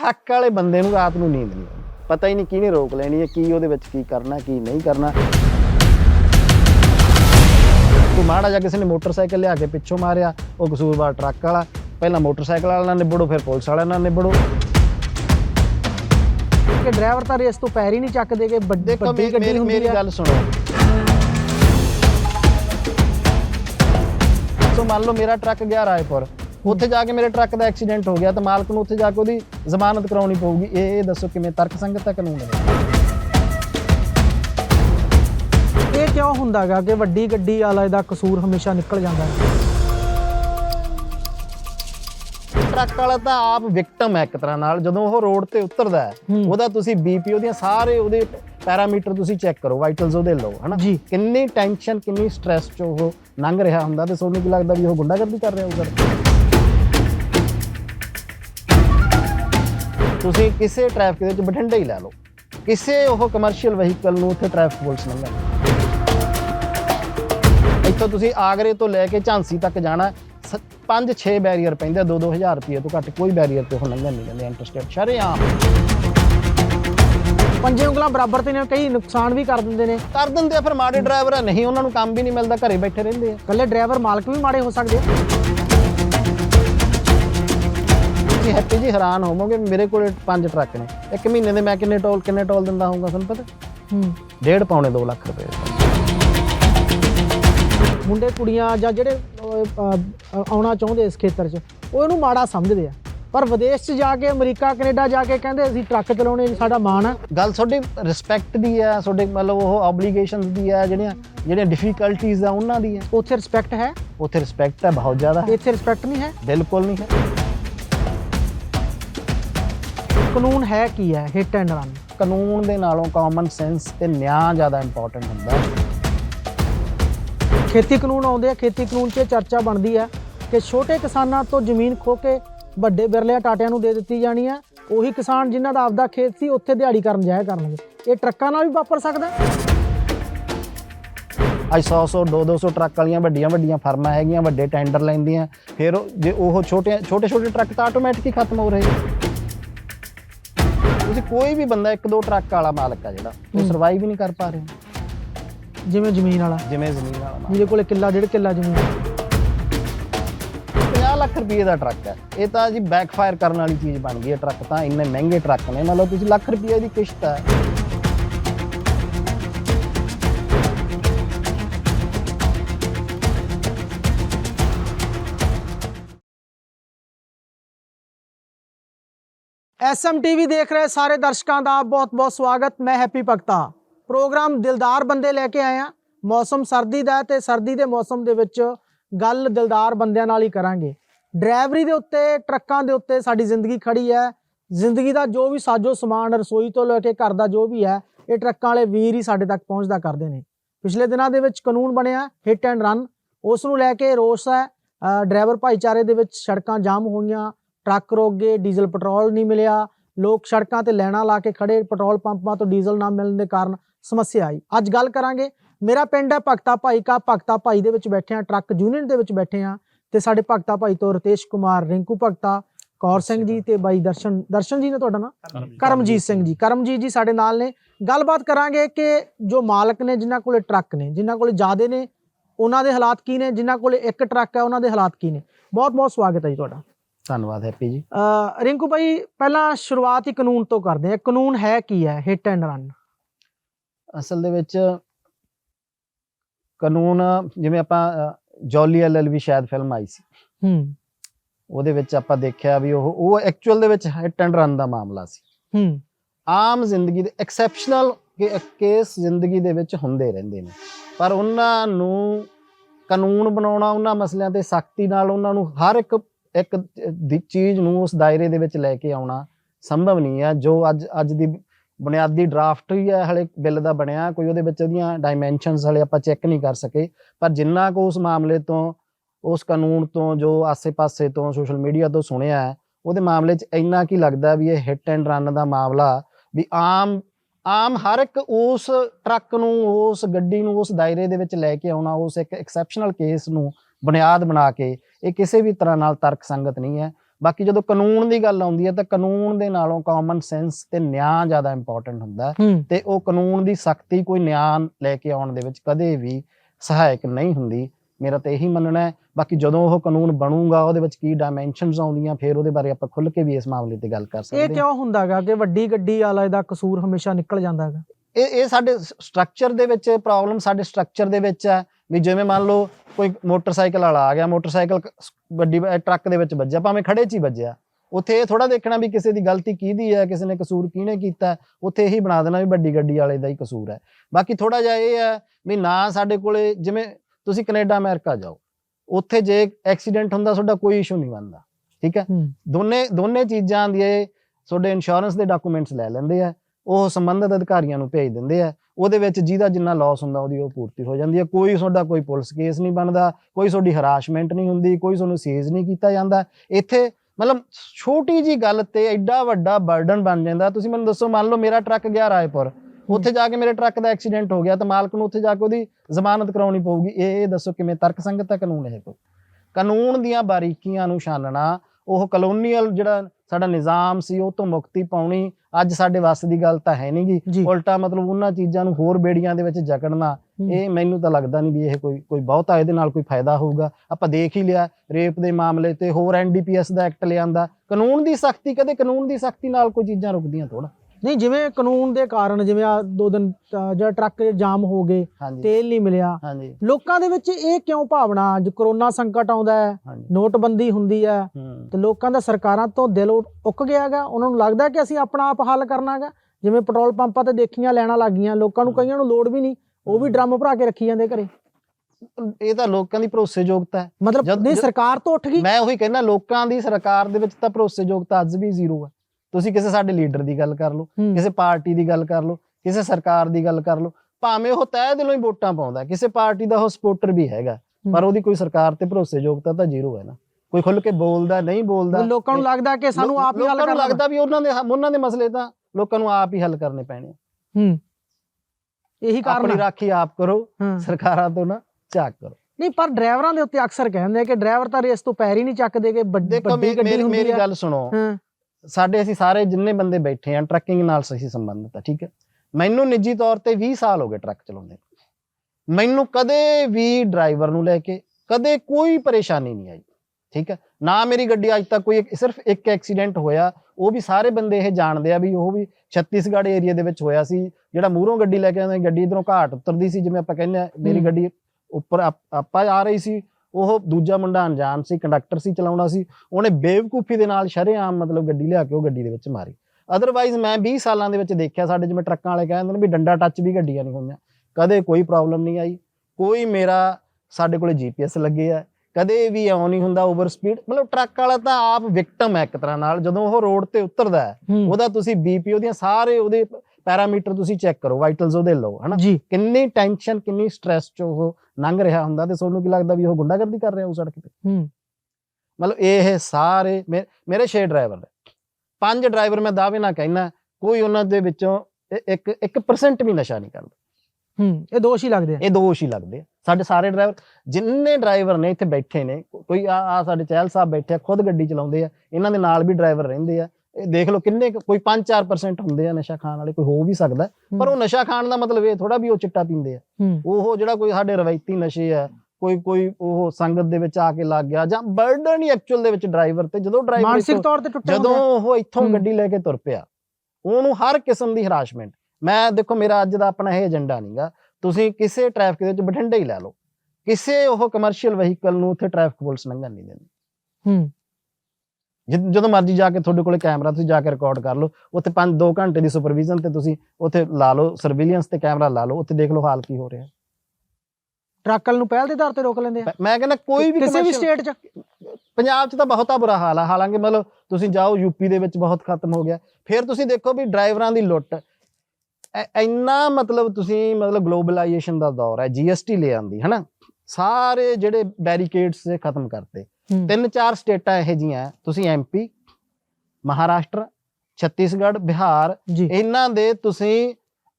Truck ਵਾਲੇ ਬੰਦੇ ਨੂੰ ਰਾਤ ਨੂੰ ਨੀਂਦ ਨਹੀਂ ਆਉਂਦੀ। ਪਤਾ ਹੀ ਨਹੀਂ ਕਿਹਨੇ ਰੋਕ ਲੈਣੀ ਹੈ ਕੀ ਉਹਦੇ ਵਿੱਚ ਕੀ ਕਰਨਾ ਕੀ ਨਹੀਂ ਕਰਨਾ। ਤੂੰ ਮਾੜਾ ਜਿਹਾ ਕਿਸੇ ਨੇ ਮੋਟਰਸਾਈਕਲ ਲਿਆ ਕੇ ਪਿੱਛੋਂ ਮਾਰਿਆ ਉਹ ਕਸੂਰਵਾਰ ਟਰੱਕ ਵਾਲਾ ਪਹਿਲਾਂ ਮੋਟਰਸਾਈਕਲ ਵਾਲਾ ਨਾਲ ਨਿਬੜੋ ਫਿਰ ਪੁਲਿਸ ਵਾਲਿਆਂ ਨਾਲ ਨਿਬੜੋ। ਕਿ ਡਰਾਈਵਰ ਤਾਂ ਰੇਸ ਤੋਂ ਪੈਰ ਹੀ ਨਹੀਂ ਚੱਕਦੇ ਕਿ ਵੱਡੀ ਵੱਡੀ ਗੱਡੀ ਹੁੰਦੀ ਮੇਰੀ ਗੱਲ ਸੁਣੋ। ਸੋ ਮੰਨ ਲਓ ਮੇਰਾ ਟਰੱਕ ਗਿਆ ਰਾਏਪੁਰ। ਉੱਥੇ ਜਾ ਕੇ ਮੇਰੇ ਟਰੱਕ ਦਾ ਐਕਸੀਡੈਂਟ ਹੋ ਗਿਆ ਤਾਂ ਮਾਲਕ ਨੂੰ ਉੱਥੇ ਜਾ ਕੇ ਉਹਦੀ ਜ਼ਮਾਨਤ ਕਰਾਉਣੀ ਪਊਗੀ। ਇਹ ਇਹ ਦੱਸੋ ਕਿਵੇਂ? ਤਰਕ ਸੰਗਤ ਹੈ ਕਾਨੂੰਨ ਹੈ। ਇਹ ਕਿਉਂ ਹੁੰਦਾਗਾ ਕਿ ਵੱਡੀ ਗੱਡੀ ਵਾਲਾ ਦਾ ਕਸੂਰ ਹਮੇਸ਼ਾ ਨਿਕਲ ਜਾਂਦਾ ਹੈ? ਟਰੱਕ ਵਾਲਾ ਤਾਂ ਆਪ ਵਿਕਟਮ ਹੈ ਇੱਕ ਤਰ੍ਹਾਂ ਨਾਲ। ਜਦੋਂ ਉਹ ਰੋਡ ਤੇ ਉਤਰਦਾ ਹੈ। ਉਹਦਾ ਤੁਸੀਂ ਬੀਪੀ ਉਹਦੀਆਂ ਸਾਰੇ ਉਹਦੇ ਪੈਰਾਮੀਟਰ ਤੁਸੀਂ ਚੈੱਕ ਕਰੋ ਵਾਈਟਲਸ ਉਹਦੇ ਲਓ ਹਨਾ। ਕਿੰਨੀ ਟੈਨਸ਼ਨ ਕਿੰਨੀ ਸਟ੍ਰੈਸ ਚ ਉਹ ਲੰਘ ਰਿਹਾ ਹੁੰਦਾ ਤੇ ਸੋਨੂੰ ਕੀ ਲੱਗਦਾ ਵੀ ਉਹ ਗੁੰਡਾਗਰਦੀ ਕਰ ਰਿਹਾ ਹੋਊਗਾ? ਤੁਸੀਂ ਕਿਸੇ ਟ੍ਰੈਫਿਕ ਦੇ ਵਿੱਚ ਬਠਿੰਡੇ ਹੀ ਲੈ ਲਓ। ਕਿਸੇ ਉਹ ਕਮਰਸ਼ੀਅਲ ਵਹੀਕਲ ਨੂੰ ਉੱਥੇ ਟ੍ਰੈਫਿਕ ਪੁਲਿਸ ਲੰਘਾ ਇੱਥੋਂ ਤੁਸੀਂ ਆਗਰੇ ਤੋਂ ਲੈ ਕੇ ਝਾਂਸੀ ਤੱਕ ਜਾਣਾ 5-6 ਬੈਰੀਅਰ ਪੈਂਦੇ 2-2000 ਰੁਪਏ ਤੋਂ ਘੱਟ ਕੋਈ ਬੈਰੀਅਰ ਤੇ ਉਹ ਲੰਘਣ ਨਹੀਂ ਦਿੰਦੇ ਇੰਟਰਸਟੇਟ ਸ਼ਰੇਆਮ। ਪੰਜੇ ਉਂਗਲਾਂ ਬਰਾਬਰ ਤੇ ਨੇ ਕਈ ਨੁਕਸਾਨ ਵੀ ਕਰ ਦਿੰਦੇ ਨੇ। ਕਰ ਦਿੰਦੇ ਆ ਫਿਰ ਮਾੜੇ ਡਰਾਈਵਰ ਆ ਨਹੀਂ ਉਹਨਾਂ ਨੂੰ ਕੰਮ ਵੀ ਨਹੀਂ ਮਿਲਦਾ ਘਰੇ ਬੈਠੇ ਰਹਿੰਦੇ ਆ। ਕੱਲੇ ਡਰਾਈਵਰ ਮਾਲਕ ਵੀ ਮਾੜੇ ਹੋ ਸਕਦੇ ਆ। ਤੁਸੀਂ ਹੈਪੀ ਜੀ ਹੈਰਾਨ ਹੋਵੋਗੇ ਮੇਰੇ ਕੋਲੇ ਪੰਜ ਟਰੱਕ ਨੇ। ਇੱਕ ਮਹੀਨੇ ਦੇ ਮੈਂ ਕਿੰਨੇ ਟੋਲ ਕਿੰਨੇ ਟੋਲ ਦਿੰਦਾ ਹੋਊਗਾ ਤੁਹਾਨੂੰ ਪਤਾ? ਹੂੰ। ਡੇਢ ਪੌਣੇ 2 ਲੱਖ ਰੁਪਏ। ਮੁੰਡੇ ਕੁੜੀਆਂ ਜਾਂ ਜਿਹੜੇ ਅਹ, ਅਹ, ਆਉਣਾ ਚਾਹੁੰਦੇ ਇਸ ਖੇਤਰ 'ਚ ਉਹ ਇਹਨੂੰ ਮਾੜਾ ਸਮਝਦੇ ਆ। ਪਰ ਵਿਦੇਸ਼ 'ਚ ਜਾ ਕੇ ਅਮਰੀਕਾ ਕੈਨੇਡਾ ਜਾ ਕੇ ਕਹਿੰਦੇ ਅਸੀਂ ਟਰੱਕ ਚਲਾਉਣੇ ਸਾਡਾ ਮਾਣ ਆ। ਗੱਲ ਤੁਹਾਡੀ ਰਿਸਪੈਕਟ ਦੀ ਹੈ ਤੁਹਾਡੇ ਮਤਲਬ ਉਹ ਆਬਲੀਗੇਸ਼ਨਸ ਦੀ ਹੈ ਜਿਹੜੀਆਂ ਜਿਹੜੀਆਂ ਡਿਫਿਕਲਟੀਜ਼ ਆ ਉਹਨਾਂ ਦੀ ਹੈ ਉੱਥੇ ਰਿਸਪੈਕਟ ਹੈ। ਉੱਥੇ ਰਿਸਪੈਕਟ ਹੈ ਬਹੁਤ ਜ਼ਿਆਦਾ ਇੱਥੇ ਰਿਸਪੈਕਟ ਨਹੀਂ ਹੈ। ਬਿਲਕੁਲ ਨਹੀਂ ਹੈ। ਕਾਨੂੰਨ ਹੈ ਕੀ ਹੈ? ਹਿੱਟ ਐਂਡ ਰਨ ਕਾਨੂੰਨ ਦੇ ਨਾਲੋਂ ਕਾਮਨ ਸੈਂਸ ਤੇ ਨਿਆਂ ਜ਼ਿਆਦਾ ਇੰਪੋਰਟੈਂਟ ਹੁੰਦਾ ਹੈ। ਖੇਤੀ ਕਾਨੂੰਨ ਆਉਂਦੇ ਆ, ਖੇਤੀ ਕਾਨੂੰਨ 'ਚ ਇਹ ਚਰਚਾ ਬਣਦੀ ਹੈ ਕਿ ਛੋਟੇ ਕਿਸਾਨਾਂ ਤੋਂ ਜ਼ਮੀਨ ਖੋ ਕੇ ਵੱਡੇ ਬਿਰਲੇ ਟਾਟਿਆਂ ਨੂੰ ਦੇ ਦਿੱਤੀ ਜਾਣੀ ਹੈ। ਉਹੀ ਕਿਸਾਨ ਜਿਨ੍ਹਾਂ ਦਾ ਆਪਦਾ ਖੇਤ ਸੀ, ਉੱਥੇ ਦਿਹਾੜੀ ਕਰਨ ਜਾਇਆ ਕਰਨਗੇ। ਇਹ ਟਰੱਕਾਂ ਨਾਲ ਵੀ ਵਾਪਰ ਸਕਦਾ ਹੈ? ਅੱਜ 100 100 200 200 ਟਰੱਕ ਵਾਲੀਆਂ ਵੱਡੀਆਂ ਵੱਡੀਆਂ ਫਰਮਾਂ ਹੈਗੀਆਂ, ਵੱਡੇ ਟੈਂਡਰ ਲੈਂਦੀਆਂ। ਫਿਰ ਜੇ ਉਹ ਛੋਟੇ ਛੋਟੇ ਛੋਟੇ ਟਰੱਕ ਤਾਂ ਆਟੋਮੈਟਿਕ ਹੀ ਖਤਮ ਹੋ ਰਹੇ ਤੁਸੀਂ ਕੋਈ ਵੀ ਬੰਦਾ ਇੱਕ ਦੋ ਟਰੱਕ ਵਾਲਾ ਮਾਲਕ ਆ ਜਿਹੜਾ ਉਹ ਸਰਵਾਈਵ ਹੀ ਨਹੀਂ ਕਰ ਪਾ ਰਿਹਾ। ਜਿਵੇਂ ਜ਼ਮੀਨ ਵਾਲਾ। ਜਿਵੇਂ ਜ਼ਮੀਨ ਵਾਲਾ ਮਾਲਕ। ਜਿਹਦੇ ਕੋਲੇ ਕਿੱਲਾ ਡੇਢ ਕਿੱਲਾ ਜ਼ਮੀਨ 50 ਲੱਖ ਰੁਪਏ ਦਾ ਟਰੱਕ ਹੈ। ਇਹ ਤਾਂ ਜੀ ਬੈਕਫਾਇਰ ਕਰਨ ਵਾਲੀ ਚੀਜ਼ ਬਣ ਗਈ ਹੈ ਟਰੱਕ ਤਾਂ ਇੰਨੇ ਮਹਿੰਗੇ ਟਰੱਕ ਨੇ। ਮਤਲਬ ਤੁਸੀਂ ਲੱਖ ਰੁਪਏ ਦੀ ਕਿਸ਼ਤ ਹੈ। ਐਸਐਮਟੀਵੀ ਦੇਖ ਰਹੇ ਸਾਰੇ ਦਰਸ਼ਕਾਂ ਦਾ ਬਹੁਤ-ਬਹੁਤ ਸਵਾਗਤ। ਮੈਂ ਹੈਪੀ ਭਗਤਾ। ਪ੍ਰੋਗਰਾਮ ਦਿਲਦਾਰ ਬੰਦੇ ਲੈ ਕੇ ਆਇਆ ਮੌਸਮ ਸਰਦੀ ਦਾ ਹੈ ਤੇ ਸਰਦੀ ਦੇ ਮੌਸਮ ਦੇ ਵਿੱਚ ਗੱਲ ਦਿਲਦਾਰ ਬੰਦਿਆਂ ਨਾਲ ਹੀ ਕਰਾਂਗੇ। ਡਰਾਈਵਰੀ ਦੇ ਉੱਤੇ, ਟਰੱਕਾਂ ਦੇ ਉੱਤੇ ਸਾਡੀ ਜ਼ਿੰਦਗੀ ਖੜੀ ਹੈ। ਜ਼ਿੰਦਗੀ ਦਾ ਜੋ ਵੀ ਸਾਜੋ ਸਮਾਨ, ਰਸੋਈ ਤੋਂ ਲੈ ਕੇ ਘਰ ਦਾ ਜੋ ਵੀ ਹੈ, ਇਹ ਟਰੱਕਾਂ ਵਾਲੇ ਵੀਰ ਹੀ ਸਾਡੇ ਤੱਕ ਪਹੁੰਚਦਾ ਕਰਦੇ ਨੇ। ਪਿਛਲੇ ਦਿਨਾਂ ਦੇ ਵਿੱਚ ਕਾਨੂੰਨ ਬਣਿਆ ਹਿੱਟ ਐਂਡ ਰਨ ਉਸ ਨੂੰ ਲੈ ਕੇ ਰੋਸ ਹੈ। ਡਰਾਈਵਰ ਭਾਈਚਾਰੇ ਦੇ ਵਿੱਚ ਸੜਕਾਂ ਜਾਮ ਹੋਈਆਂ। ਟਰੱਕ ਰੋਕ ਗਏ ਡੀਜ਼ਲ ਪੈਟਰੋਲ ਨਹੀਂ ਮਿਲਿਆ। ਲੋਕ ਸੜਕਾਂ ਤੇ ਲੈਣਾ ਲਾ ਕੇ ਖੜੇ ਪੈਟਰੋਲ ਪੰਪਾਂ ਤੋਂ ਡੀਜ਼ਲ ਨਾ ਮਿਲਣ ਦੇ ਕਾਰਨ ਸਮੱਸਿਆ ਆਈ। ਅੱਜ ਗੱਲ ਕਰਾਂਗੇ। ਮੇਰਾ ਪਿੰਡ ਹੈ ਭਗਤਾ ਭਾਈ ਕਾ। ਭਗਤਾ ਭਾਈ ਦੇ ਵਿੱਚ ਬੈਠੇ ਆ ਟਰੱਕ ਯੂਨੀਅਨ ਦੇ ਵਿੱਚ ਬੈਠੇ ਆ ਤੇ ਸਾਡੇ ਭਗਤਾ ਭਾਈ ਤੋਂ ਰਤੇਸ਼ ਕੁਮਾਰ ਰਿੰਕੂ ਭਗਤਾ ਕੌਰ ਸਿੰਘ ਜੀ ਤੇ ਬਾਈ ਦਰਸ਼ਨ ਦਰਸ਼ਨ ਜੀ ਨੇ ਤੁਹਾਡਾ ਨਾਮ ਕਰਮਜੀਤ ਸਿੰਘ ਜੀ। ਕਰਮਜੀਤ ਜੀ। ਸਾਡੇ ਨਾਲ ਨੇ। ਗੱਲਬਾਤ ਕਰਾਂਗੇ ਕਿ ਜੋ ਮਾਲਕ ਨੇ ਜਿਨ੍ਹਾਂ ਕੋਲੇ ਟਰੱਕ ਨੇ ਜਿਨ੍ਹਾਂ ਕੋਲੇ ਜ਼ਿਆਦੇ ਨੇ ਉਹਨਾਂ ਦੇ ਹਾਲਾਤ ਕੀ ਨੇ ਜਿਨ੍ਹਾਂ ਕੋਲੇ ਇੱਕ ਟਰੱਕ ਹੈ ਉਹਨਾਂ ਦੇ ਹਾਲਾਤ ਕੀ ਨੇ? ਬਹੁਤ ਬਹੁਤ ਸਵਾਗਤ ਹੈ ਜੀ ਤੁਹਾਡਾ। ਧੰਨਵਾਦ ਹੈਪੀ ਜੀ। ਅਹ ਰਿੰਕੂ ਭਾਈ ਪਹਿਲਾਂ ਸ਼ੁਰੂਆਤ ਹੀ ਕਾਨੂੰਨ ਤੋਂ ਕਰਦੇ ਆ ਕਾਨੂੰਨ ਹੈ ਕੀ ਹੈ? ਹਿੱਟ ਐਂਡ ਰਨ ਅਸਲ ਦੇ ਵਿੱਚ ਕਾਨੂੰਨ ਜਿਵੇਂ ਆਪਾਂ ਅ, ਜੌਲੀ ਐਲਐਲਬੀ ਸ਼ਾਇਦ ਫਿਲਮ ਆਈ ਸੀ। ਹੂੰ। ਉਹਦੇ ਵਿੱਚ ਆਪਾਂ ਦੇਖਿਆ ਵੀ ਉਹ ਉਹ ਐਕਚੁਅਲ ਦੇ ਵਿੱਚ ਹਿੱਟ ਐਂਡ ਰਨ ਦਾ ਮਾਮਲਾ ਸੀ। ਹੂੰ। ਆਮ ਜ਼ਿੰਦਗੀ ਦੇ ਐਕਸੈਪਸ਼ਨਲ ਕੇਸ ਜ਼ਿੰਦਗੀ ਦੇ ਵਿੱਚ ਹੁੰਦੇ ਰਹਿੰਦੇ ਨੇ। ਪਰ ਉਹਨਾਂ ਨੂੰ ਕਾਨੂੰਨ ਬਣਾਉਣਾ ਉਹਨਾਂ ਮਸਲਿਆਂ ਤੇ ਸਖਤੀ ਨਾਲ ਉਹਨਾਂ ਨੂੰ ਹਰ ਇੱਕ ਇੱਕ ਚੀਜ਼ ਨੂੰ ਉਸ ਦਾਇਰੇ ਦੇ ਵਿੱਚ ਲੈ ਕੇ ਆਉਣਾ ਸੰਭਵ ਨਹੀਂ ਹੈ ਜੋ ਅੱਜ ਅੱਜ ਦੀ ਬੁਨਿਆਦੀ ਡਰਾਫਟ ਹੀ ਹੈ ਹਲੇ ਬਿੱਲ ਦਾ ਬਣਿਆ, ਕੋਈ ਉਹਦੇ ਵਿੱਚ ਉਹਦੀਆਂ ਡਾਈਮੈਂਸ਼ਨਸ ਹਲੇ ਆਪਾਂ ਚੈੱਕ ਨਹੀਂ ਕਰ ਸਕੇ, ਪਰ ਜਿੰਨਾ ਕੁ ਉਸ ਮਾਮਲੇ ਤੋਂ, ਉਸ ਕਾਨੂੰਨ ਤੋਂ, ਜੋ ਆਸੇ-ਪਾਸੇ ਤੋਂ ਸੋਸ਼ਲ ਮੀਡੀਆ ਤੋਂ ਸੁਣਿਆ ਹੈ, ਉਹਦੇ ਮਾਮਲੇ 'ਚ ਇੰਨਾ ਕੀ ਲੱਗਦਾ ਵੀ ਇਹ ਹਿੱਟ ਐਂਡ ਰਨ ਦਾ ਮਾਮਲਾ, ਵੀ ਆਮ ਆਮ ਹਰ ਇੱਕ ਉਸ ਟਰੱਕ ਨੂੰ, ਉਸ ਗੱਡੀ ਨੂੰ, ਉਸ ਦਾਇਰੇ ਦੇ ਵਿੱਚ ਲੈ ਕੇ ਆਉਣਾ, ਉਸ ਇੱਕ ਐਕਸੈਪਸ਼ਨਲ ਕੇਸ ਨੂੰ ਬੁਨਿਆਦ ਬਣਾ ਕੇ ਇਹ ਕਿਸੇ ਵੀ ਤਰ੍ਹਾਂ ਨਾਲ ਤਰਕ ਸੰਗਤ ਨਹੀਂ ਹੈ। ਬਾਕੀ ਜਦੋਂ ਕਾਨੂੰਨ ਦੀ ਗੱਲ ਆਉਂਦੀ ਹੈ ਤਾਂ ਕਾਨੂੰਨ ਦੇ ਨਾਲੋਂ ਕਾਮਨ ਸੈਂਸ ਤੇ ਨਿਆਂ ਜ਼ਿਆਦਾ ਇੰਪੋਰਟੈਂਟ ਹੁੰਦਾ ਤੇ ਉਹ ਕਾਨੂੰਨ ਦੀ ਸਖਤੀ ਕੋਈ ਨਿਆਂ ਲੈ ਕੇ ਆਉਣ ਦੇ ਵਿੱਚ ਕਦੇ ਵੀ ਸਹਾਇਕ ਨਹੀਂ ਹੁੰਦੀ। ਮੇਰਾ ਤਾਂ ਇਹੀ ਮੰਨਣਾ ਹੈ। ਬਾਕੀ ਜਦੋਂ ਉਹ ਕਾਨੂੰਨ ਬਣੂਗਾ ਉਹਦੇ ਵਿੱਚ ਕੀ ਡਾਈਮੈਂਸ਼ਨਸ ਆਉਂਦੀਆਂ ਫਿਰ ਉਹਦੇ ਬਾਰੇ ਆਪਾਂ ਖੁੱਲ ਕੇ ਵੀ ਇਸ ਮਾਮਲੇ ਤੇ ਗੱਲ ਕਰ ਸਕਦੇ ਇਹ ਹਾਂ ਕਿਉਂ ਹੁੰਦਾਗਾ ਕਿ ਵੱਡੀ ਗੱਡੀ ਵਾਲਾ ਇਹਦਾ ਕਸੂਰ ਹਮੇਸ਼ਾ ਨਿਕਲ ਜਾਂਦਾਗਾ? ਇਹ ਇਹ ਸਾਡੇ ਸਟਰਕਚਰ ਦੇ ਵਿੱਚ ਪ੍ਰੋਬਲਮ ਸਾਡੇ ਸਟਰਕਚਰ ਦੇ ਵਿੱਚ ਹੈ। ਵੀ ਜਿਵੇਂ ਮੰਨ ਲਓ ਕੋਈ ਮੋਟਰਸਾਈਕਲ ਵਾਲਾ ਆ ਗਿਆ ਮੋਟਰਸਾਈਕਲ ਵੱਡੀ ਅਹ ਟਰੱਕ ਦੇ ਵਿੱਚ ਵੱਜਿਆ ਭਾਵੇਂ ਖੜੇ 'ਚ ਹੀ ਵੱਜਿਆ ਉੱਥੇ ਇਹ ਥੋੜਾ ਦੇਖਣਾ ਵੀ ਕਿਸੇ ਦੀ ਗਲਤੀ ਕਿਹਦੀ ਹੈ ਕਿਸੇ ਨੇ ਕਸੂਰ ਕਿਹਨੇ ਕੀਤਾ ਉੱਥੇ ਇਹੀ ਬਣਾ ਦੇਣਾ ਵੀ ਵੱਡੀ ਗੱਡੀ ਵਾਲੇ ਦਾ ਹੀ ਕਸੂਰ ਹੈ। ਬਾਕੀ ਥੋੜਾ ਜਿਹਾ ਇਹ ਹੈ ਵੀ ਨਾ ਸਾਡੇ ਕੋਲੇ ਜਿਵੇਂ ਤੁਸੀਂ ਕੈਨੇਡਾ ਅਮਰੀਕਾ ਜਾਓ ਉੱਥੇ ਜੇ ਐਕਸੀਡੈਂਟ ਹੁੰਦਾ ਤੁਹਾਡਾ ਕੋਈ ਇਸ਼ੂ ਨਹੀਂ ਬਣਦਾ ਠੀਕ ਹੈ? ਹੂੰ। ਦੋਨੇ ਦੋਨੇ ਚੀਜ਼ਾਂ ਦੇ ਤੁਹਾਡੇ ਇੰਸ਼ੋਰੈਂਸ ਦੇ ਡਾਕੂਮੈਂਟਸ ਲੈ ਲੈਂਦੇ ਆ ਉਹ ਸੰਬੰਧਿਤ ਅਧਿਕਾਰੀਆਂ ਨੂੰ ਭੇਜ ਦਿੰਦੇ ਆ ਉਹਦੇ ਵਿੱਚ ਜਿਹਦਾ ਜਿੰਨਾ ਲਾਸ ਹੁੰਦਾ ਉਹਦੀ ਉਹ ਪੂਰਤੀ ਹੋ ਜਾਂਦੀ ਹੈ। ਕੋਈ ਤੁਹਾਡਾ ਕੋਈ ਪੁਲਿਸ ਕੇਸ ਨਹੀਂ ਬਣਦਾ ਕੋਈ ਤੁਹਾਡੀ ਹਰਾਸਮੈਂਟ ਨਹੀਂ ਹੁੰਦੀ ਕੋਈ ਤੁਹਾਨੂੰ ਸੀਜ਼ ਨਹੀਂ ਕੀਤਾ ਜਾਂਦਾ। ਇੱਥੇ ਮਤਲਬ ਛੋਟੀ ਜੀ ਗੱਲ ਤੇ ਐਡਾ ਵੱਡਾ ਬਰਡਨ ਬਣ ਜਾਂਦਾ। ਤੁਸੀਂ ਮੈਨੂੰ ਦੱਸੋ ਮੰਨ ਲਓ ਮੇਰਾ ਟਰੱਕ ਗਿਆ ਰਾਏਪੁਰ ਉੱਥੇ ਜਾ ਕੇ ਮੇਰੇ ਟਰੱਕ ਦਾ ਐਕਸੀਡੈਂਟ ਹੋ ਗਿਆ ਤਾਂ ਮਾਲਕ ਨੂੰ ਉੱਥੇ ਜਾ ਕੇ ਉਹਦੀ ਜ਼ਮਾਨਤ ਕਰਾਉਣੀ ਪਊਗੀ। ਇਹ ਇਹ ਦੱਸੋ ਕਿਵੇਂ? ਤਰਕਸੰਗਤ ਹੈ ਕਾਨੂੰਨ ਇਹ ਕੋਈ? ਕਾਨੂੰਨ ਦੀਆਂ ਬਾਰੀਕੀਆਂ ਨੂੰ ਛਾਨਣਾ ਉਹ ਕਲੋਨੀਅਲ ਜਿਹੜਾ ਸਾਡਾ ਨਿਜ਼ਾਮ ਸੀ ਉਹ ਤੋਂ ਮੁਕਤੀ ਪਾਉਣੀ ਅੱਜ ਸਾਡੇ ਵੱਸ ਦੀ ਗੱਲ ਤਾਂ ਹੈ ਨਹੀਂਗੀ ਜੀ। ਉਲਟਾ ਮਤਲਬ ਉਹਨਾਂ ਚੀਜ਼ਾਂ ਨੂੰ ਹੋਰ ਬੇੜੀਆਂ ਦੇ ਵਿੱਚ ਜਕੜਨਾ। ਇਹ ਮੈਨੂੰ ਤਾਂ ਲੱਗਦਾ ਨਹੀਂ ਵੀ ਇਹ ਕੋਈ ਕੋਈ ਬਹੁਤਾ ਇਹਦੇ ਨਾਲ ਕੋਈ ਫਾਇਦਾ ਹੋਊਗਾ। ਆਪਾਂ ਦੇਖ ਹੀ ਲਿਆ ਰੇਪ ਦੇ ਮਾਮਲੇ ਤੇ ਹੋਰ ਐਨਡੀਪੀਐਸ ਦਾ ਐਕਟ ਲਿਆਂਦਾ। ਕਾਨੂੰਨ ਦੀ ਸਖਤੀ ਕਦੇ ਕਾਨੂੰਨ ਦੀ ਸਖਤੀ ਨਾਲ ਕੋਈ ਚੀਜ਼ਾਂ ਰੁਕਦੀਆਂ ਥੋੜਾ ਨਹੀਂ ਜਿਵੇਂ ਕਾਨੂੰਨ ਦੇ ਕਾਰਨ ਜਿਵੇਂ ਆ ਦੋ ਦਿਨ ਅ, ਜਿਹੜਾ ਟਰੱਕ ਜਾਮ ਹੋ ਗਏ ਹਾਂਜੀ। ਤੇਲ ਨਹੀਂ ਮਿਲਿਆ। ਹਾਂਜੀ। ਲੋਕਾਂ ਦੇ ਵਿੱਚ ਇਹ ਕਿਉਂ ਭਾਵਨਾ? ਅੱਜ ਕਰੋਨਾ ਸੰਕਟ ਆਉਂਦਾ ਹੈ ਹਾਂਜੀ। ਨੋਟਬੰਦੀ ਹੁੰਦੀ ਹੈ ਹੂੰ। ਤੇ ਲੋਕਾਂ ਦਾ ਸਰਕਾਰਾਂ ਤੋਂ ਦਿਲ ਉੱ- ਉੱਕ ਗਿਆਗਾ ਉਹਨਾਂ ਨੂੰ ਲੱਗਦਾ ਕਿ ਅਸੀਂ ਆਪਣਾ ਆਪ ਹੱਲ ਕਰਨਾਗਾ ਜਿਵੇਂ ਪੈਟਰੋਲ ਪੰਪਾਂ ਤੇ ਦੇਖੀਆਂ ਲੈਣਾ ਲੱਗ ਗਈਆਂ ਲੋਕਾਂ ਨੂੰ। ਕਈਆਂ ਨੂੰ ਲੋੜ ਵੀ ਨਹੀਂ। ਉਹ ਵੀ ਡਰਮ ਭਰਾ ਕੇ ਰੱਖੀ ਜਾਂਦੇ ਘਰੇ। ਇਹ ਤਾਂ ਲੋਕਾਂ ਦੀ ਭਰੋਸੇਯੋਗਤਾ ਹੈ। ਮਤਲਬ ਨਹੀਂ ਜਦ- ਸਰਕਾਰ ਤੋਂ ਉੱਠ ਗਈ। ਮੈਂ ਉਹੀ ਕਹਿੰਦਾ ਲੋਕਾਂ ਦੀ ਸਰਕਾਰ ਦੇ ਵਿੱਚ ਤਾਂ ਭਰੋਸੇਯੋਗਤਾ ਅੱਜ ਵੀ ਜ਼ੀਰੋ ਹੈ। ਤੁਸੀਂ ਕਿਸੇ ਸਾਡੇ ਲੀਡਰ ਦੀ ਗੱਲ ਕਰ ਲਓ। ਕਿਸੇ ਪਾਰਟੀ ਦੀ ਗੱਲ ਕਰ ਲਓ ਕਿਸੇ ਸਰਕਾਰ ਦੀ ਗੱਲ ਕਰ ਲਓ ਭਾਵੇਂ ਉਹ ਤਹਿ ਦਿਲੋਂ ਹੀ ਵੋਟਾਂ ਪਾਉਂਦਾ ਕਿਸੇ ਪਾਰਟੀ ਦਾ ਉਹ ਸਪੋਰਟਰ ਵੀ ਹੈਗਾ ਪਰ ਉਹਦੀ ਕੋਈ ਸਰਕਾਰ ਤੇ ਭਰੋਸੇਯੋਗਤਾ ਤਾਂ ਜ਼ੀਰੋ ਹੈ ਨਾ ਕੋਈ ਖੁੱਲ ਕੇ ਬੋਲਦਾ ਨਹੀਂ ਬੋਲਦਾ ਲੋਕਾਂ ਨੂੰ ਲੱਗਦਾ ਕਿ ਸਾਨੂੰ ਆਪ ਹੀ ਹੱਲ ਲੋਕਾਂ ਕਰਨਾ ਲੱਗਦਾ ਵੀ ਉਹਨਾਂ ਦੇ ਉਹਨਾਂ ਦੇ ਮਸਲੇ ਤਾਂ ਲੋਕਾਂ ਨੂੰ ਆਪ ਹੀ ਹੱਲ ਕਰਨੇ ਪੈਣੇ। ਹੂੰ ਇਹੀ ਕਾਰਨ ਆਪਣੀ। ਰਾਖੀ ਆਪ ਕਰੋ। ਸਰਕਾਰਾਂ ਤੋਂ ਨਾ ਝਾਕ ਕਰੋ ਨਹੀਂ ਪਰ ਡਰਾਈਵਰਾਂ ਦੇ ਉੱਤੇ ਅਕਸਰ ਕਹਿੰਦੇ ਆ ਕਿ ਡਰਾਈਵਰ ਤਾਂ ਰੇਸ ਤੋਂ ਪੈਰ ਹੀ ਨਹੀਂ ਚੱਕਦੇ ਕਿ ਵੱਡ- ਗੱਡੀ ਮੇਰੀ ਹੁੰਦੀ ਮੇਰੀ ਹੈ ਗੱਲ ਸੁਣੋ ਹਾਂ ਸਾਡੇ ਅਸੀਂ ਸਾਰੇ ਜਿੰਨੇ ਬੰਦੇ ਬੈਠੇ ਆ ਟਰੱਕਿੰਗ ਨਾਲ ਸਹੀ ਸੰਬੰਧਿਤ ਆ ਠੀਕ ਹੈ ਮੈਨੂੰ ਨਿੱਜੀ ਤੌਰ ਤੇ 20 ਸਾਲ ਹੋ ਗਏ ਟਰੱਕ ਚਲਾਉਂਦੇ। ਮੈਨੂੰ ਕਦੇ ਵੀ ਡਰਾਈਵਰ ਨੂੰ ਲੈ ਕੇ ਕਦੇ ਕੋਈ ਪਰੇਸ਼ਾਨੀ ਨਹੀਂ ਆਈ ਠੀਕ ਹੈ ਨਾ ਮੇਰੀ ਗੱਡੀ ਅੱਜ ਤੱਕ ਕੋਈ ਸਿਰਫ ਇੱਕ ਐਕਸੀਡੈਂਟ ਹੋਇਆ ਉਹ ਵੀ ਸਾਰੇ ਬੰਦੇ ਇਹ ਜਾਣਦੇ ਆ ਵੀ ਉਹ ਵੀ ਛੱਤੀਸਗੜ੍ਹ ਏਰੀਆ ਦੇ ਵਿੱਚ ਹੋਇਆ ਸੀ ਜਿਹੜਾ ਮੂਹਰੋਂ ਗੱਡੀ ਲੈ ਕੇ ਆਉਂਦਾ ਗੱਡੀ ਇਧਰੋਂ ਘਾਟ ਉਤਰਦੀ ਸੀ ਜਿਵੇਂ ਆਪਾਂ ਕਹਿੰਦੇ ਆ ਮੇਰੀ। ਗੱਡੀ ਉੱਪਰ ਆਪਾਂ ਆ ਰਹੀ ਸੀ ਉਹ ਦੂਜਾ ਮੁੰਡਾ ਅਣਜਾਣ ਸੀ ਕੰਡਕਟਰ ਸੀ ਚਲਾਉਣਾ ਸੀ। ਉਹਨੇ ਬੇਵਕੂਫੀ ਦੇ ਨਾਲ ਸ਼ਰੇਆਮ ਮਤਲਬ ਗੱਡੀ ਲਿਆ ਕੇ ਉਹ ਗੱਡੀ ਦੇ ਵਿੱਚ ਮਾਰੀ। ਅਦਰਵਾਈਜ਼ ਮੈਂ 20 ਸਾਲਾਂ ਦੇ ਵਿੱਚ ਦੇਖਿਆ ਸਾਡੇ ਜਿਵੇਂ ਟਰੱਕਾਂ ਵਾਲੇ ਕਹਿੰਦੇ ਨੇ ਵੀ ਡੰਡਾ ਟੱਚ ਵੀ ਗੱਡੀਆਂ ਨਹੀਂ ਹੋਈਆਂ ਕਦੇ ਕੋਈ ਪ੍ਰੋਬਲਮ ਨਹੀਂ ਆਈ। ਕੋਈ ਮੇਰਾ ਸਾਡੇ ਕੋਲੇ ਜੀਪੀਐਸ ਲੱਗੇ ਆ। ਕਦੇ ਵੀ ਐਉਂ ਨਹੀਂ ਹੁੰਦਾ ਓਵਰ ਸਪੀਡ ਮਤਲਬ ਟਰੱਕ ਵਾਲਾ ਤਾਂ ਆਪ ਵਿਕਟਮ ਹੈ ਇੱਕ ਤਰ੍ਹਾਂ ਨਾਲ। ਜਦੋਂ ਉਹ ਰੋਡ ਤੇ ਉਤਰਦਾ ਹੈ। ਉਹਦਾ ਤੁਸੀਂ ਬੀਪੀ ਉਹਦੀਆਂ ਸਾਰੇ ਉਹਦੇ ਪੈਰਾਮੀਟਰ ਤੁਸੀਂ ਚੈੱਕ ਕਰੋ ਵਾਈਟਲਸ ਉਹਦੇ ਲਓ ਹਨਾ? ਕਿੰਨੀ ਟੈਨਸ਼ਨ ਕਿੰਨੀ ਸਟ੍ਰੈਸ ਚ ਉਹ ਲੰਘ ਰਿਹਾ ਹੁੰਦਾ ਤੇ ਤੁਹਾਨੂੰ ਕੀ ਲੱਗਦਾ ਵੀ ਉਹ ਗੁੰਡਾਗਰਦੀ ਕਰ ਰਿਹਾ ਉਹ ਸੜਕ ਤੇ? ਹੂੰ। ਮਤਲਬ ਇਹ ਸਾਰੇ ਮੇਰੇ 6 ਡਰਾਈਵਰ ਨੇ। ਪੰਜ ਡਰਾਈਵਰ ਮੈਂ ਦਾਅਵੇ ਨਾਲ ਕਹਿਣਾ ਕੋਈ ਉਹਨਾਂ ਦੇ ਵਿੱਚੋਂ ਇੱਕ 1% ਵੀ ਨਸ਼ਾ ਨਹੀਂ ਕਰਦਾ। ਹੂੰ ਇਹ ਦੋਸ਼ ਹੀ ਲੱਗਦੇ ਆ। ਇਹ ਦੋਸ਼ ਹੀ ਲੱਗਦੇ ਆ। ਸਾਡੇ ਸਾਰੇ ਡਰਾਈਵਰ ਜਿੰਨੇ ਡਰਾਈਵਰ ਨੇ ਇੱਥੇ ਬੈਠੇ ਨੇ ਕੋਈ ਆ ਆ ਸਾਡੇ ਚਹਿਲ ਸਾਹਿਬ ਬੈਠੇ ਆ ਖੁਦ ਗੱਡੀ ਚਲਾਉਂਦੇ ਆ ਇਹਨਾਂ ਦੇ ਨਾਲ ਵੀ ਡਰਾਈਵਰ ਰਹਿੰਦੇ ਆ। ਇਹ ਦੇਖ ਲਓ ਕਿੰਨੇ ਕੁ- ਕੋਈ 5-4% ਹੁੰਦੇ ਆ ਨਸ਼ਾ ਖਾਣ ਵਾਲੇ ਕੋਈ ਹੋ ਵੀ ਸਕਦਾ। ਪਰ ਉਹ ਨਸ਼ਾ ਖਾਣ ਦਾ ਮਤਲਬ ਇਹ ਥੋੜਾ ਵੀ ਉਹ ਚਿੱਟਾ ਪੀਂਦੇ ਆ। ਹੂੰ। ਉਹ ਜਿਹੜਾ ਕੋਈ ਸਾਡੇ ਰਵਾਇਤੀ ਨਸ਼ੇ ਆ ਕੋਈ ਕੋਈ ਉਹ ਸੰਗਤ ਦੇ ਵਿੱਚ ਆ ਕੇ ਲੱਗ ਗਿਆ ਜਾਂ ਬਰਡਨ ਹੀ ਐਕਚੁਅਲ ਦੇ ਵਿੱਚ ਡਰਾਈਵਰ ਤੇ ਜਦੋਂ ਡਰਾਈਵਰ ਮਾਨਸਿਕ ਤੌਰ ਤੇ ਟੁੱਟੇ ਜਦੋਂ ਹੁੰਦੇ। ਉਹ ਇੱਥੋਂ ਹੂੰ। ਗੱਡੀ ਲੈ ਕੇ ਤੁਰ ਪਿਆ ਉਹਨੂੰ ਹਰ ਕਿਸਮ ਦੀ ਹਰਾਸਮੈਂਟ ਮੈਂ ਦੇਖੋ ਮੇਰਾ ਅੱਜ ਦਾ ਆਪਣਾ ਇਹ ਏਜੰਡਾ ਨਹੀਂਗਾ ਤੁਸੀਂ ਕਿਸੇ ਟ੍ਰੈਫਿਕ ਦੇ ਵਿੱਚ ਬਠਿੰਡੇ ਹੀ ਲੈ ਲਓ। ਕਿਸੇ ਉਹ ਕਮਰਸ਼ੀਅਲ ਵਹੀਕਲ ਨੂੰ ਉੱਥੇ ਟ੍ਰੈਫਿਕ ਪੁਲਿਸ ਲੰਘਣ ਨਹੀਂ ਦਿੰਦੀ। ਹੂੰ। ਜਦ- ਜਦੋਂ ਮਰਜ਼ੀ ਜਾ ਕੇ ਤੁਹਾਡੇ ਕੋਲੇ ਕੈਮਰਾ ਤੁਸੀਂ ਜਾ ਕੇ ਰਿਕਾਰਡ ਕਰ ਲਓ ਉੱਥੇ 5-2 ਘੰਟੇ ਦੀ ਸੁਪਰਵਿਜ਼ਨ ਤੇ ਤੁਸੀਂ ਉੱਥੇ ਲਾ ਲਓ ਸਰਵੇਲੈਂਸ ਤੇ ਕੈਮਰਾ ਲਾ ਲਓ ਉੱਥੇ ਦੇਖ ਲਓ ਹਾਲ ਕੀ ਹੋ ਰਿਹਾ। ਟਰੱਕ ਵਾਲੇ ਨੂੰ ਪਹਿਲ ਦੇ ਆਧਾਰ ਤੇ ਰੋਕ ਲੈਂਦੇ ਆ? ਮੈਂ- ਕਹਿੰਦਾ ਕੋਈ ਵੀ ਕਿਸੇ ਵੀ commercial- ਸਟੇਟ 'ਚ? ਪੰਜਾਬ 'ਚ ਤਾਂ ਬਹੁਤਾ ਬੁਰਾ ਹਾਲ ਆ ਹਾਲਾਂਕਿ ਮਤਲਬ ਤੁਸੀਂ ਜਾਓ ਯੂਪੀ ਦੇ ਵਿੱਚ ਬਹੁਤ ਖਤਮ ਹੋ ਗਿਆ। ਫਿਰ ਤੁਸੀਂ ਦੇਖੋ ਵੀ ਡਰਾਈਵਰਾਂ ਦੀ ਲੁੱਟ। ਐ- ਇੰਨਾ ਮਤਲਬ ਤੁਸੀਂ ਮਤਲਬ ਗਲੋਬਲਾਈਜੇਸ਼ਨ ਦਾ ਦੌਰ ਹੈ ਜੀਐਸਟੀ ਲੈ ਆਂਦੀ ਹਨਾ? ਸਾਰੇ ਜਿਹੜੇ ਬੈਰੀਕੇਡਸ ਖਤਮ ਕਰਤੇ। ਤਿੰਨ ਚਾਰ ਸਟੇਟਾਂ ਇਹ ਜੀਆਂ ਤੁਸੀਂ ਐਮਪੀ ਮਹਾਰਾਸ਼ਟਰ ਛੱਤੀਸਗੜ੍ਹ ਬਿਹਾਰ ਜੀ। ਇਹਨਾਂ ਦੇ ਤੁਸੀਂ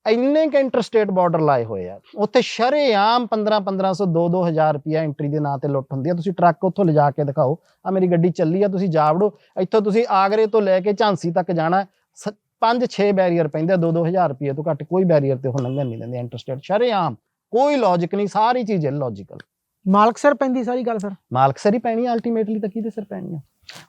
ਇੰਨੇ ਕ ਇੰਟਰਸਟੇਟ ਬਾਰਡਰ ਲਾਏ ਹੋਏ ਆ। ਉੱਥੇ ਸ਼ਰੇਆਮ 15 1500 2 2000 ਰੁਪਿਆ ਐਂਟਰੀ ਦੇ ਨਾਂ ਤੇ ਲੁੱਟ ਹੁੰਦੀ ਆ। ਤੁਸੀਂ ਟਰੱਕ ਉੱਥੋਂ ਲਿਜਾ ਕੇ ਦਿਖਾਓ। ਆ ਮੇਰੀ ਗੱਡੀ ਚੱਲੀ ਆ ਤੁਸੀਂ ਜਾਵੜੋ ਇੱਥੋਂ ਤੁਸੀਂ ਆਗਰੇ ਤੋਂ ਲੈ ਕੇ ਝਾਂਸੀ ਤੱਕ ਜਾਣਾ 5-6 ਬੈਰੀਅਰ ਪੈਂਦੇ 2 2000 ਰੁਪਏ ਤੋਂ ਘੱਟ ਕੋਈ ਬੈਰੀਅਰ ਤੇ ਉਹ ਲੰਘਣ ਨਹੀਂ ਦਿੰਦੇ ਇੰਟਰਸਟੇਟ ਸ਼ਰੇਆਮ। ਕੋਈ ਲੌਜੀਕ ਨਹੀਂ ਸਾਰੀ ਚੀਜ਼ ਇਲੌਜੀਕਲ ਮਾਲਕ ਸਿਰ ਪੈਂਦੀ ਸਾਰੀ ਗੱਲ ਫਿਰ? ਮਾਲਕ ਸਰ ਹੀ ਪੈਣੀ ਅਲਟੀਮੇਟਲੀ ਤਾਂ ਕਿਹਦੇ ਸਿਰ ਪੈਣੀ ਆ?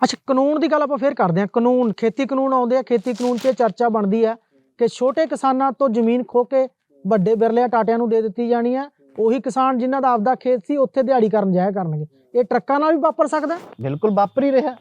ਅੱਛਾ ਕਾਨੂੰਨ ਦੀ ਗੱਲ ਆਪਾਂ ਫੇਰ ਕਰਦੇ ਹਾਂ। ਕਾਨੂੰਨ ਖੇਤੀ ਕਾਨੂੰਨ ਆਉਂਦੇ ਆ ਖੇਤੀ ਕਾਨੂੰਨ 'ਚ ਚਰਚਾ ਬਣਦੀ ਹੈ ਕਿ ਛੋਟੇ ਕਿਸਾਨਾਂ ਤੋਂ ਜ਼ਮੀਨ ਖੋ ਕੇ ਵੱਡੇ ਬਿਰਲੇ ਟਾਟਿਆਂ ਨੂੰ ਦੇ ਦਿੱਤੀ ਜਾਣੀ ਹੈ। ਉਹੀ ਕਿਸਾਨ ਜਿਨ੍ਹਾਂ ਦਾ ਆਪਦਾ ਖੇਤ ਸੀ ਉੱਥੇ ਦਿਹਾੜੀ ਕਰਨ ਜਾਇਆ ਕਰਨਗੇ। ਇਹ ਟਰੱਕਾਂ ਨਾਲ ਵੀ ਵਾਪਰ ਸਕਦਾ? ਬਿਲਕੁਲ ਵਾਪਰ ਹੀ ਰਿਹਾ।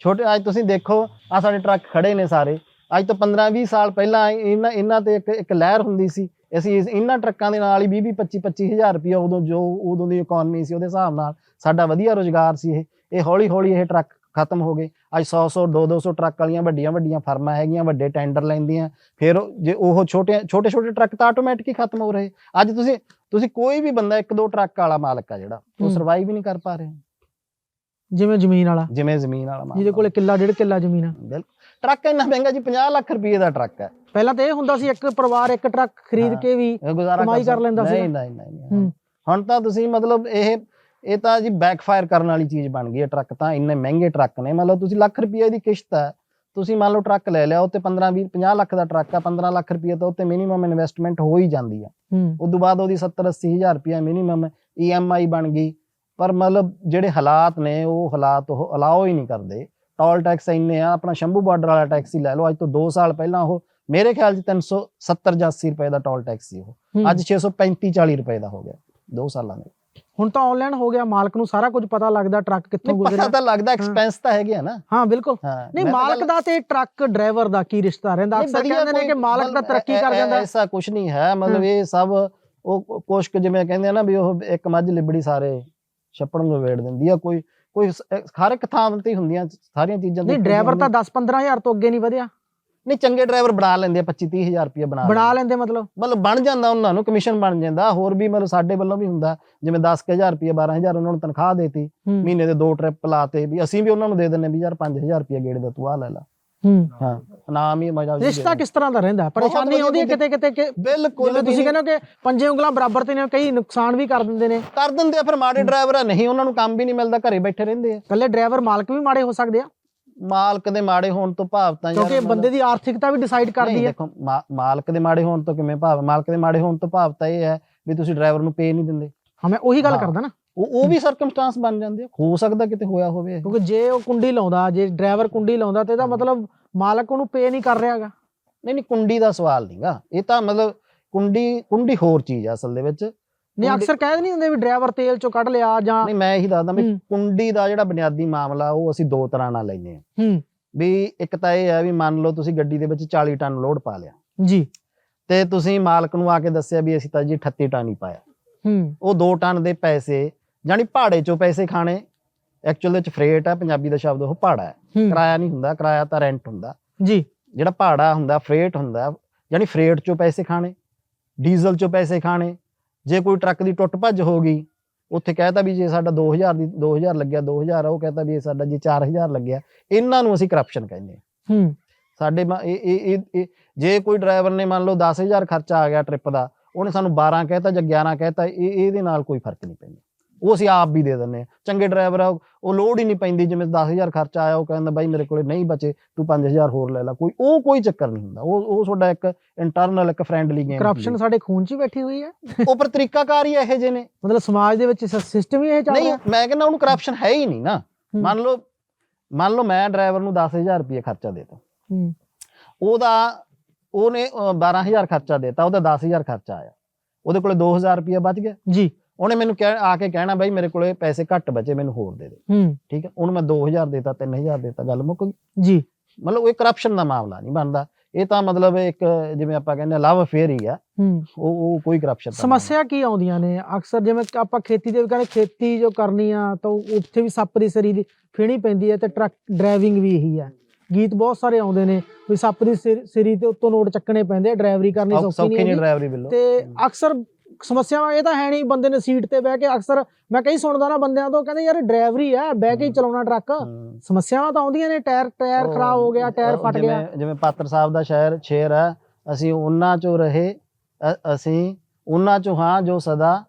ਛੋਟੇ ਅੱਜ ਤੁਸੀਂ ਦੇਖੋ ਆ ਸਾਡੇ ਟਰੱਕ ਖੜੇ ਨੇ ਸਾਰੇ। ਅੱਜ ਤੋਂ 15 20 ਸਾਲ ਪਹਿਲਾਂ ਇਹਨਾਂ ਇਹਨਾਂ ਤੇ ਇੱਕ ਇੱਕ ਲਹਿਰ ਹੁੰਦੀ ਸੀ ਅਸੀਂ ਇਸ- ਇਹਨਾਂ ਟਰੱਕਾਂ ਦੇ ਨਾਲ ਹੀ 20 20 25 25 ਹਜ਼ਾਰ ਰੁਪਇਆ ਉਦੋਂ ਜੋ ਉਦੋਂ ਦੀ ਇਕਨੋਮੀ ਸੀ ਉਹਦੇ ਹਿਸਾਬ ਨਾਲ ਸਾਡਾ ਵਧੀਆ ਰੋਜ਼ਗਾਰ ਸੀ ਇਹ। ਇਹ ਹੌਲੀ ਹੌਲੀ ਇਹ ਟਰੱਕ ਖਤਮ ਹੋ ਗਏ। ਅੱਜ 100 100 200 200 ਟਰੱਕ ਵਾਲੀਆਂ ਵੱਡੀਆਂ ਵੱਡੀਆਂ ਫਰਮਾਂ ਹੈਗੀਆਂ ਵੱਡੇ ਟੈਂਡਰ ਲੈਂਦੀਆਂ। ਫਿਰ ਜੇ ਉਹ ਛੋਟੇ ਛੋਟੇ ਛੋਟੇ ਟਰੱਕ ਤਾਂ ਆਟੋਮੈਟਿਕ ਹੀ ਖਤਮ ਹੋ ਰਹੇ। ਅੱਜ ਤੁਸੀਂ ਤੁਸੀਂ ਕੋਈ ਵੀ ਬੰਦਾ ਇੱਕ ਦੋ ਟਰੱਕ ਵਾਲਾ ਮਾਲਕ ਆ ਜਿਹੜਾ ਉਹ। ਸਰਵਾਈਵ ਹੀ ਨਹੀਂ ਕਰ ਪਾ ਰਿਹਾ। ਜਿਵੇਂ ਜ਼ਮੀਨ ਵਾਲਾ। ਜਿਵੇਂ ਜ਼ਮੀਨ ਵਾਲਾ ਜਿਹਦੇ ਕੋਲੇ ਕਿੱਲਾ ਡੇਢ ਕਿੱਲਾ ਜ਼ਮੀਨ ਆ। ਬਿਲਕੁਲ ਟਰੱਕ ਇੰਨਾ ਮਹਿੰਗਾ ਜੀ 50 ਲੱਖ ਰੁਪਏ ਦਾ ਟਰੱਕ ਹੈ। ਪਹਿਲਾਂ ਤਾਂ ਇਹ ਹੁੰਦਾ ਸੀ ਇੱਕ ਪਰਿਵਾਰ ਇੱਕ ਟਰੱਕ ਖਰੀਦ। ਕੇ ਵੀ ਕਮਾਈ ਕਰ ਲੈਂਦਾ ਸੀਗਾ। ਨਹੀਂ ਨਹੀਂ। ਹੁਣ ਤਾਂ ਤੁਸੀਂ ਮਤਲਬ ਇਹ ਇਹ ਤਾਂ ਜੀ ਬੈਕਫਾਇਰ ਕਰਨ ਵਾਲੀ ਚੀਜ਼ ਬਣ ਗਈ ਹੈ ਟਰੱਕ ਤਾਂ ਇੰਨੇ ਮਹਿੰਗੇ ਟਰੱਕ ਨੇ ਮਤਲਬ ਤੁਸੀਂ ਲੱਖ ਰੁਪਏ ਦੀ ਕਿਸ਼ਤ ਹੈ ਤੁਸੀਂ ਮੰਨ ਲਓ ਟਰੱਕ ਲੈ ਲਿਆ ਉੱਤੇ 15 20 50 ਲੱਖ ਦਾ ਟਰੱਕ ਆ 15 ਲੱਖ ਰੁਪਏ ਤਾਂ ਉੱਤੇ ਮਿਨੀਮਮ ਇਨਵੈਸਟਮੈਂਟ ਹੋ ਹੀ ਜਾਂਦੀ ਆ ਉਸ ਤੋਂ ਬਾਅਦ ਉਹਦੀ 70 80 ਹਜ਼ਾਰ ਰੁਪਏ ਮਿਨੀਮਮ ਈਐਮਆਈ ਬਣ ਗਈ ਪਰ ਮਤਲਬ ਜਿਹੜੇ ਹਾਲਾਤ ਨੇ ਉਹ ਹਾਲਾਤ ਉਹ ਅਲਾਓ ਹੀ ਨਹੀਂ ਕਰਦੇ ਟੋਲ ਟੈਕਸ ਇੰਨੇ ਆ ਆਪਣਾ ਸ਼ੰਭੂ ਬਾਰਡਰ ਵਾਲਾ ਟੈਕਸੀ ਲੈ ਲਓ ਅੱਜ ਤੋਂ 2 ਸਾਲ ਪਹਿਲਾਂ ਉਹ ਮੇਰੇ ਖਿਆਲ 'ਚ 370 ਜਾਂ 80 ਰੁਪਏ ਦਾ ਟੋਲ ਟੈਕਸ ਸੀ ਉਹ। ਅੱਜ 635 40 ਰੁਪਏ ਦਾ ਹੋ ਗਿਆ 2 ਸਾਲਾਂ ਦੇ। ਹੁਣ ਤਾਂ ਆਨਲਾਈਨ ਹੋ ਗਿਆ ਮਾਲਕ ਨੂੰ ਸਾਰਾ ਕੁਝ ਪਤਾ ਲੱਗਦਾ ਟਰੱਕ ਕਿੱਥੋਂ ਨਹੀਂ ਪਤਾ ਗੁਜ਼ਰਿਆ ਤਾਂ ਲੱਗਦਾ ਐਕਸਪੈਂਸ ਤਾਂ ਹੈਗੇ ਆ ਨਾ। ਹਾਂ ਬਿਲਕੁਲ। ਨਹੀਂ ਮਾਲਕ ਦਾ ਤੇ ਟਰੱਕ ਡਰਾਈਵਰ ਦਾ ਕੀ ਰਿਸ਼ਤਾ ਰਹਿੰਦਾ? ਅਕਸਰ ਕਹਿੰਦੇ ਨੇ ਕਿ ਮਾਲਕ ਦਾ ਤਰੱਕੀ ਕਰ ਜਾਂਦਾ। ਐਸਾ ਕੁਝ ਨਹੀਂ ਹੈ। ਮਤਲਬ। ਇਹ ਸਭ ਉਹ ਕੁਛ ਕੁ ਜਿਵੇਂ ਕਹਿੰਦੇ ਆ ਨਾ ਵੀ ਉਹ ਇੱਕ ਮੱਝ ਲਿਬੜੀ ਸਾਰੇ ਛੱਪੜ ਨੂੰ ਵੇੜ ਦਿੰਦੀ ਆ। ਕੋਈ ਕੋਈ ਹਰ ਇੱਕ ਥਾਂ ਤੇ ਹੁੰਦੀਆਂ ਸਾਰੀਆਂ ਚੀਜ਼ਾਂ ਨਹੀਂ ਡਰਾਈਵਰ ਤਾਂ ਜਾਂਦੀਆਂ। 10 15000 ਤੋਂ ਅੱਗੇ ਨਹੀਂ ਵਧਿਆ। ਨਹੀਂ ਚੰਗੇ ਡਰਾਈਵਰ ਬਣਾ ਲੈਂਦੇ ਆ 25 30000 ਰੁਪਏ ਬਣਾ ਬਣਾ ਲੈਂਦੇ। ਮਤਲਬ? ਮਤਲਬ ਬਣ ਜਾਂਦਾ ਉਹਨਾਂ ਨੂੰ ਕਮਿਸ਼ਨ ਬਣ ਜਾਂਦਾ ਹੋਰ ਵੀ ਮਤਲਬ ਸਾਡੇ ਵੱਲੋਂ ਵੀ ਹੁੰਦਾ ਜਿਵੇਂ 10000 ਰੁਪਏ 12000 ਉਹਨਾਂ ਨੂੰ ਤਨਖਾਹ ਦੇਤੀ ਮਹੀਨੇ ਦੇ ਦੋ ਟ੍ਰਿਪ ਲਾਤੇ ਵੀ ਅਸੀਂ ਵੀ ਉਹਨਾਂ ਨੂੰ ਦੇ ਦਿੰਨੇ ਵੀ ਯਾਰ 5000 ਰੁਪਏ ਗੇੜੇ ਦਾ ਤੂੰ ਆ ਲੈ ਲਾ। ਹੂੰ। ਨਾਮ ਹੀ ਮਜ਼ਾ ਰਿਸ਼ਤਾ ਕਿਸ ਤਰ੍ਹਾਂ ਦਾ ਰਹਿੰਦਾ? ਪਰੇਸ਼ਾਨੀ ਆਉਂਦੀ ਹੈ ਕਿਤੇ ਕਿਤੇ ਕਿ ਬਿਲਕੁਲ ਤੁਸੀਂ ਕਹਿੰਦੇ ਹੋ ਕਿ ਪੰਜੇ ਉਂਗਲਾਂ ਬਰਾਬਰ ਤੇ ਨੇ ਕਈ ਨੁਕਸਾਨ ਵੀ ਕਰ ਦਿੰਦੇ ਨੇ। ਕਰ ਦਿੰਦੇ ਆ ਫਿਰ ਮਾੜੇ ਡਰਾਈਵਰ ਆ ਨਹੀਂ ਉਹਨਾਂ ਨੂੰ ਕੰਮ ਵੀ ਨਹੀਂ ਮਿਲਦਾ ਘਰੇ ਬੈਠੇ ਰਹਿੰਦੇ ਆ। ਕੱਲੇ ਡਰਾਈਵਰ ਮਾਲਕ ਵੀ ਮਾੜੇ ਹੋ ਸਕਦੇ ਆ। ਮਾਲਕ ਦੇ ਮਾੜੇ ਹੋਣ ਤੋਂ ਭਾਵ ਤਾਂ ਯਾਰ ਕਿਉਂਕਿ ਬੰਦੇ ਦੀ ਆਰਥਿਕਤਾ ਵੀ ਡਿਸਾਈਡ ਕਰਦੀ ਹੈ। ਦੇਖੋ ਮਾ- ਮਾਲਕ ਦੇ ਮਾੜੇ ਹੋਣ ਤੋਂ ਕਿਵੇਂ ਭਾਵ? ਮਾਲਕ ਦੇ ਮਾੜੇ ਹੋਣ ਤੋਂ ਭਾਵ ਤਾਂ ਇਹ ਹੈ ਵੀ ਤੁਸੀਂ ਡਰਾਈਵਰ ਨੂੰ ਪੇ ਨਹੀਂ ਦਿੰਦੇ। ਹਾਂ ਮੈਂ ਉਹੀ ਗੱਲ ਹਾਂ। ਕਰਦਾ ਨਾ। ਉਹ ਉਹ ਵੀ ਸਰਕਮਸਟੈਂਸ ਬਣ ਜਾਂਦੇ ਆ। ਹੋ ਸਕਦਾ ਕਿਤੇ ਹੋਇਆ ਹੋਵੇ ਇਹ। ਕਿਉਂਕਿ ਜੇ ਉਹ ਕੁੰਡੀ ਲਾਉਂਦਾ ਜੇ ਡਰਾਈਵਰ ਕੁੰਡੀ ਲਾਉਂਦਾ ਤੇ ਇਹਦਾ ਮਤਲਬ ਮਾਲਕ ਉਹਨੂੰ ਪੇ ਨਹੀਂ ਕਰ ਰਿਹਾਗਾ ਨਹੀਂ ਨਹੀਂ ਕੁੰਡੀ ਦਾ ਸਵਾਲ ਨਹੀਂਗਾ ਇਹ ਤਾਂ ਮਤਲਬ ਕੁੰਡੀ ਕੁੰਡੀ ਹੋਰ ਚੀਜ਼ ਆ ਅਸਲ ਦੇ ਵਿੱਚ। ਨਹੀਂ ਅਕਸਰ ਕਹਿ ਨਹੀਂ ਹੁੰਦੇ ਵੀ ਡਰਾਈਵਰ ਤੇਲ ਚੋਂ ਕੱਢ ਲਿਆ ਜਾਂ ਨਹੀਂ ਮੈਂ ਇਹੀ ਦੱਸਦਾ ਵੀ। ਕੁੰਡੀ ਦਾ ਜਿਹੜਾ ਬੁਨਿਆਦੀ ਮਾਮਲਾ ਉਹ ਅਸੀਂ ਦੋ ਤਰ੍ਹਾਂ ਨਾਲ ਲੈਂਦੇ ਆ ਹੂੰ। ਵੀ ਇੱਕ ਤਾਂ ਇਹ ਹੈ ਵੀ ਮੰਨ ਲਓ ਤੁਸੀਂ ਗੱਡੀ ਦੇ ਵਿੱਚ 40 ਟਨ ਲੋਡ ਪਾ ਲਿਆ। ਜੀ। ਤੇ ਤੁਸੀਂ ਮਾਲਕ ਨੂੰ ਆ ਕੇ ਦੱਸਿਆ ਵੀ ਅਸੀਂ ਤਾਂ ਜੀ 38 ਟਨ ਹੀ ਪਾਇਆ। ਹੂੰ। ਉਹ 2 ਟਨ ਦੇ ਪੈਸੇ ਜਾਨੀ ਭਾੜੇ ਚੋਂ ਪੈਸੇ ਖਾਣੇ। ਐਕਚੁਅਲ ਵਿੱਚ ਫਰੇਟ ਹੈ ਪੰਜਾਬੀ ਦਾ ਸ਼ਬਦ ਉਹ ਭਾੜਾ ਹੈ। ਹੂੰ। ਕਿਰਾਇਆ ਨਹੀਂ ਹੁੰਦਾ ਕਿਰਾਇਆ ਤਾਂ ਰੈਂਟ ਹੁੰਦਾ। ਜੀ। ਜਿਹੜਾ ਭਾੜਾ ਹੁੰਦਾ ਫਰੇਟ ਹੁੰਦਾ ਜਾਨੀ ਫਰੇਟ ਚੋਂ ਪੈਸੇ ਖਾਣੇ ਡੀਜ਼ਲ ਚੋਂ ਪੈਸੇ ਖਾਣੇ। ਜੇ ਕੋਈ ਟਰੱਕ ਦੀ ਟੁੱਟ ਭੱਜ ਹੋ ਗਈ ਉੱਥੇ ਕਹਿਤਾ ਵੀ ਜੇ ਸਾਡਾ 2000 ਦੀ 2000 ਲੱਗਿਆ 2000 ਆ ਉਹ ਕਹਤਾ ਵੀ ਇਹ ਸਾਡਾ ਜੀ 4000 ਲੱਗਿਆ ਇਹਨਾਂ ਨੂੰ ਅਸੀਂ ਕਰਪਸ਼ਨ ਕਹਿੰਦੇ ਹਾਂ। ਹੂੰ। ਸਾਡੇ ਮ- ਇਹ ਇਹ ਇਹ- ਇਹ ਜੇ ਕੋਈ ਡਰਾਈਵਰ ਨੇ ਮੰਨ ਲਓ 10000 ਖਰਚਾ ਆ ਗਿਆ ਟ੍ਰਿਪ ਦਾ ਉਹਨੇ ਸਾਨੂੰ 12 ਕਹਿਤਾ ਜਾਂ 11 ਕਹਿਤਾ ਇਹ ਇਹਦੇ ਨਾਲ ਕੋਈ ਫ਼ਰਕ ਨਹੀਂ ਪੈਂਦਾ। ਉਹ ਅਸੀਂ ਆਪ ਵੀ ਦੇ ਦਿੰਦੇ ਹਾਂ। ਚੰਗੇ ਡਰਾਈਵਰ ਆ ਉਹ ਲੋਡ ਹੀ ਨਹੀਂ ਪੈਂਦੀ ਜਿਵੇਂ 10000 ਖਰਚਾ ਆਇਆ ਉਹ ਕਹਿੰਦਾ ਬਾਈ ਮੇਰੇ ਕੋਲੇ ਨਹੀਂ ਬਚੇ ਤੂੰ 5000 ਹੋਰ ਲੈ ਲੈ। ਕੋਈ ਉਹ ਕੋਈ ਚੱਕਰ ਨਹੀਂ ਹੁੰਦਾ। ਉਹ ਉਹ ਤੁਹਾਡਾ ਇੱਕ ਇੰਟਰਨਲ ਇੱਕ ਫ੍ਰੈਂਡਲੀ ਗੇਮ ਕਰਪਸ਼ਨ ਸਾਡੇ ਖੂਨ 'ਚ ਹੀ ਬੈਠੀ ਹੋਈ ਹੈ। ਉਹ ਪਰ ਤਰੀਕਾਕਾਰ ਹੀ ਇਹੋ ਜਿਹੇ ਨੇ। ਮਤਲਬ ਸਮਾਜ ਦੇ ਵਿੱਚ ਸਿਸਟਮ ਹੀ ਇਹ ਚੱਲ ਨਹੀਂ ਮੈਂ ਕਹਿੰਦਾ ਉਹਨੂੰ ਕਰਪਸ਼ਨ ਹੈ ਹੀ ਨਹੀਂ ਨਾ। ਮੰਨ ਲਓ ਮੰਨ ਲਓ ਮੈਂ ਡਰਾਈਵਰ ਨੂੰ 10000 ਰੁਪਏ ਖਰਚਾ ਦੇਤਾ। ਹੂੰ। ਉਹਦਾ ਉਹਨੇ ਅਹ, 12000 ਖਰਚਾ ਦਿੱਤਾ ਉਹਦਾ 10000 ਖਰਚਾ ਆਇਆ। ਉਹਦੇ ਕੋਲੇ 2000 ਰੁਪਏ ਬਚ ਗਿਆ। ਜੀ। ਉਹਨੇ ਮੈਨੂੰ ਕਹਿ ਆ ਕੇ ਕਹਿਣਾ ਬਾਈ ਮੇਰੇ ਕੋਲੇ ਪੈਸੇ ਘੱਟ ਬਚੇ ਮੈਨੂੰ ਹੋਰ ਦੇ ਦੇ। ਹੂੰ। ਠੀਕ ਹੈ? ਉਹਨੂੰ ਮੈਂ 2000 ਦੇਤਾ 3000 ਦੇਤਾ ਗੱਲ ਮੁੱਕ ਗਈ। ਜੀ। ਮਤਲਬ ਇਹ ਕਰਪਸ਼ਨ ਦਾ ਮਾਮਲਾ ਨਹੀਂ ਬਣਦਾ। ਇਹ ਤਾਂ ਮਤਲਬ ਇੱਕ ਜਿਵੇਂ ਆਪਾਂ ਕਹਿੰਦੇ ਲਵ ਅਫੇਅਰ ਹੀ ਆ। ਉਹ ਉਹ ਕੋਈ ਕਰਪਸ਼ਨ ਸਮੱਸਿਆ ਕੀ ਆਉਂਦੀਆਂ ਨੇ? ਅਕਸਰ ਜਿਵੇਂ ਆਪਾਂ ਖੇਤੀ ਦੇ ਕਹਿੰਦੇ ਖੇਤੀ ਜੋ ਕਰਨੀ ਆ ਤਾਂ ਉੱਥੇ ਵੀ ਸੱਪ ਦੀ ਸਰੀ ਦੀ ਫੇਣੀ ਪੈਂਦੀ ਹੈ ਤੇ ਟਰੱਕ ਡਰਾਈਵਿੰਗ ਵੀ ਇਹੀ ਹੈ ਗੀਤ ਬਹੁਤ ਸਾਰੇ ਆਉਂਦੇ ਨੇ ਵੀ ਸੱਪ ਦੀ ਸਿਰ- ਤੇ ਉੱਤੋਂ ਨੋਟ ਚੱਕਣੇ ਪੈਂਦੇ ਆ ਡਰਾਈਵਰੀ ਕਰਨੀ ਸੌਖੀ ਨਹੀਂ ਤੇ ਅਕਸਰ ਸਮੱਸਿਆਵਾਂ ਇਹ ਤਾਂ ਹੈ ਨਹੀਂ ਬੰਦੇ ਨੇ ਸੀਟ ਤੇ ਬਹਿ ਕੇ ਅਕਸਰ ਮੈਂ ਕਈ ਸੁਣਦਾ ਨਾ ਬੰਦਿਆਂ ਤੋਂ ਕਹਿੰਦੇ ਯਾਰ ਡਰਾਈਵਰੀ ਆ ਬਹਿ ਕੇ ਹੀ। ਚਲਾਉਣਾ ਟਰੱਕ। ਸਮੱਸਿਆਵਾਂ ਤਾਂ ਆਉਂਦੀਆਂ ਨੇ ਟਾਇਰ ਟਾਇਰ ਖਰਾਬ ਹੋ ਗਿਆ ਟਾਇਰ ਫਟ ਗਿਆ। ਜਿਵੇਂ ਪਾਤਰ ਸਾਹਿਬ ਦਾ ਸ਼ਹਿਰ ਸ਼ੇਰ ਹੈ ਅਸੀਂ ਉਹਨਾਂ ਚੋਂ ਰਹੇ ਅਸੀਂ ਉਹਨਾਂ ਚੋਂ ਹਾਂ ਜੋ ਸਦਾ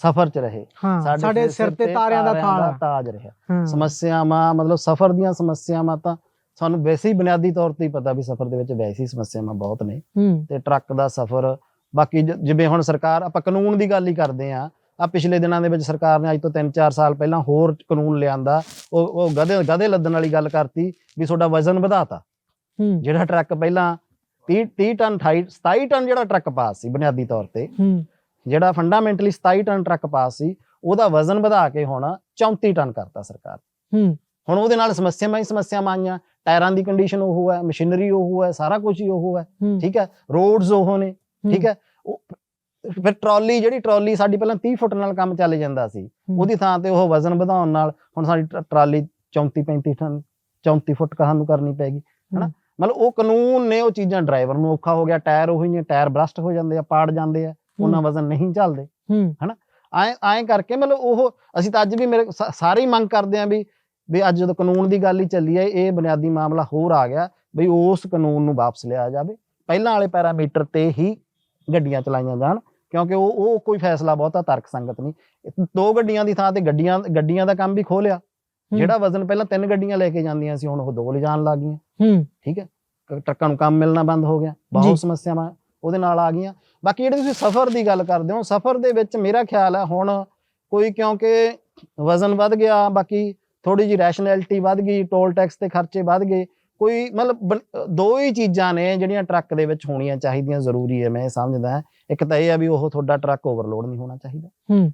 ਸਫ਼ਰ 'ਚ ਰਹੇ। ਸਾਡੇ ਸਿਰ ਤੇ ਤਾਰਿਆਂ ਦਾ ਥਾਲ ਤਾਜ ਰਿਹਾ। ਸਮੱਸਿਆਵਾਂ ਮਤਲਬ ਸਫ਼ਰ ਦੀਆਂ ਸਮੱਸਿਆਵਾਂ ਤਾਂ ਸਾਨੂੰ ਵੈਸੇ ਹੀ ਬੁਨਿਆਦੀ ਤੌਰ ਤੇ ਹੀ ਪਤਾ ਵੀ ਸਫ਼ਰ ਦੇ ਵਿੱਚ ਵੈਸੇ ਹੀ ਸਮੱਸਿਆਵਾਂ ਬਹੁਤ ਨੇ। ਤੇ ਟਰੱਕ ਦਾ ਸਫ਼ਰ ਬਾਕੀ ਜ- ਜਿਵੇਂ ਹੁਣ ਸਰਕਾਰ ਆਪਾਂ ਕਾਨੂੰਨ ਦੀ ਗੱਲ ਹੀ ਕਰਦੇ ਆ ਆ ਪਿਛਲੇ ਦਿਨਾਂ ਦੇ ਵਿੱਚ ਸਰਕਾਰ ਨੇ ਅੱਜ ਤੋਂ 3-4 ਸਾਲ ਪਹਿਲਾਂ ਹੋਰ ਕਾਨੂੰਨ ਲਿਆਂਦਾ ਉਹ ਉਹ ਗਧੇ ਗਧੇ ਲੱਦਣ ਵਾਲੀ ਗੱਲ ਕਰਤੀ ਵੀ ਤੁਹਾਡਾ ਵਜ਼ਨ ਵਧਾਤਾ। ਹੂੰ। ਜਿਹੜਾ ਟਰੱਕ ਪਹਿਲਾਂ 30 30 ਟਨ 28 27 ਟਨ ਜਿਹੜਾ ਟਰੱਕ ਪਾਸ ਸੀ ਬੁਨਿਆਦੀ ਤੌਰ ਤੇ ਹੂੰ। ਜਿਹੜਾ ਫੰਡਾਮੈਂਟਲੀ 27 ਟਨ ਟਰੱਕ ਪਾਸ ਸੀ ਉਹਦਾ ਵਜ਼ਨ ਵਧਾ ਕੇ ਹੁਣ 34 ਟਨ ਕਰਤਾ ਸਰਕਾਰ। ਹੂੰ। ਹੁਣ ਉਹਦੇ ਨਾਲ ਸਮੱਸਿਆਵਾਂ ਹੀ ਸਮੱਸਿਆਵਾਂ ਆਈਆਂ ਟਾਇਰਾਂ ਦੀ ਕੰਡੀਸ਼ਨ ਉਹ ਹੈ ਮਸ਼ੀਨਰੀ ਉਹ ਹੈ ਸਾਰਾ ਕੁਝ ਹੀ ਉਹ ਹੈ। ਹੂੰ। ਠੀਕ ਹੈ ਰੋਡਸ ਉਹ ਨੇ। ਠੀਕ ਹੈ? ਉਹ ਫਿਰ ਟਰਾਲੀ ਜਿਹੜੀ ਟਰਾਲੀ ਸਾਡੀ ਪਹਿਲਾਂ 30 ਫੁੱਟ ਨਾਲ ਕੰਮ ਚੱਲ ਜਾਂਦਾ ਸੀ। ਉਹਦੀ ਥਾਂ ਤੇ ਉਹ ਵਜ਼ਨ ਵਧਾਉਣ ਨਾਲ ਹੁਣ ਸਾਡੀ ਟਰ- ਟਰਾਲੀ 34 35 ਟਨ 34 ਫੁੱਟ ਕਹਾਂ ਨੂੰ ਕਰਨੀ ਪੈਗੀ ਹਨਾ। ਮਤਲਬ ਉਹ ਕਾਨੂੰਨ ਨੇ ਉਹ ਚੀਜ਼ਾਂ ਡਰਾਈਵਰ ਨੂੰ ਔਖਾ ਹੋ ਗਿਆ ਟਾਇਰ ਉਹੀ ਨੇ ਟਾਇਰ ਬਰਸਟ ਹੋ ਜਾਂਦੇ ਆ ਪਾੜ ਜਾਂਦੇ ਆ ਉਹਨਾਂ ਵਜ਼ਨ ਨਹੀਂ ਚੱਲਦੇ ਹੂੰ। ਐਂ ਐਂ ਕਰਕੇ ਮਤਲਬ ਉਹ ਅਸੀਂ ਤਾਂ ਅੱਜ ਵੀ ਮੇਰੇ ਸਾਰੇ ਹੀ ਮੰਗ ਕਰਦੇ ਆਂ ਵੀ ਵੀ ਅੱਜ ਜਦੋਂ ਕਾਨੂੰਨ ਦੀ ਗੱਲ ਹੀ ਚੱਲੀ ਹੈ ਇਹ ਬੁਨਿਆਦੀ ਮਾਮਲਾ ਹੋਰ ਆ ਗਿਆ ਵੀ ਉਸ ਕਾਨੂੰਨ ਨੂੰ ਵਾਪਸ ਲਿਆ ਜਾਵੇ। ਪਹਿਲਾਂ ਵਾਲੇ ਪੈਰਾਮੀਟਰ ਤੇ ਹੀ ਗੱਡੀਆਂ ਚਲਾਈਆਂ ਜਾਣ ਕਿਉਂਕਿ ਉਹ ਉਹ ਕੋਈ ਫੈਸਲਾ ਬਹੁਤਾ ਤਰਕ ਸੰਗਤ ਨਹੀਂ। ਦੋ ਗੱਡੀਆਂ ਦੀ ਥਾਂ ਤੇ ਗੱਡੀਆਂ ਗੱਡੀਆਂ ਦਾ ਕੰਮ ਵੀ ਖੋਲਿਆ। ਜਿਹੜਾ ਵਜ਼ਨ ਪਹਿਲਾਂ ਤਿੰਨ ਗੱਡੀਆਂ ਲੈ ਕੇ ਜਾਂਦੀਆਂ ਸੀ ਹੁਣ ਉਹ ਦੋ ਲਿਜਾਣ ਲੱਗ ਗਈਆਂ। ਹੂੰ। ਠੀਕ ਹੈ? ਟਰੱਕਾਂ ਨੂੰ ਕੰਮ ਮਿਲਣਾ ਬੰਦ ਹੋ ਗਿਆ। ਜੀ। ਬਹੁਤ ਸਮੱਸਿਆਵਾਂ ਉਹਦੇ ਨਾਲ ਆ ਗਈਆਂ। ਬਾਕੀ ਜਿਹੜੇ ਤੁਸੀਂ ਸਫ਼ਰ ਦੀ ਗੱਲ ਕਰਦੇ ਹੋ ਸਫ਼ਰ ਦੇ ਵਿੱਚ ਮੇਰਾ ਖਿਆਲ ਹੈ ਹੁਣ ਕੋਈ ਕਿਉਂਕਿ ਵਜ਼ਨ ਵੱਧ ਗਿਆ ਬਾਕੀ ਥੋੜੀ ਜਿਹੀ ਰੈਸ਼ਨੈਲਿਟੀ ਵੱਧ ਗਈ ਟੋਲ ਟੈਕਸ ਤੇ ਖਰਚੇ ਵੱਧ ਗਏ ਕੋਈ ਮਤਲਬ ਦੋ ਹੀ ਚੀਜ਼ਾਂ ਨੇ ਜਿਹੜੀਆਂ ਟਰੱਕ ਦੇ ਵਿੱਚ ਹੋਣੀਆਂ ਚਾਹੀਦੀਆਂ ਜ਼ਰੂਰੀ ਹੈ ਮੈਂ ਇਹ ਸਮਝਦਾ ਇੱਕ ਤਾਂ ਇਹ ਹੈ ਵੀ ਉਹ ਤੁਹਾਡਾ ਟਰੱਕ ਓਵਰਲੋਡ ਨਹੀਂ ਹੋਣਾ ਚਾਹੀਦਾ। ਹੂੰ।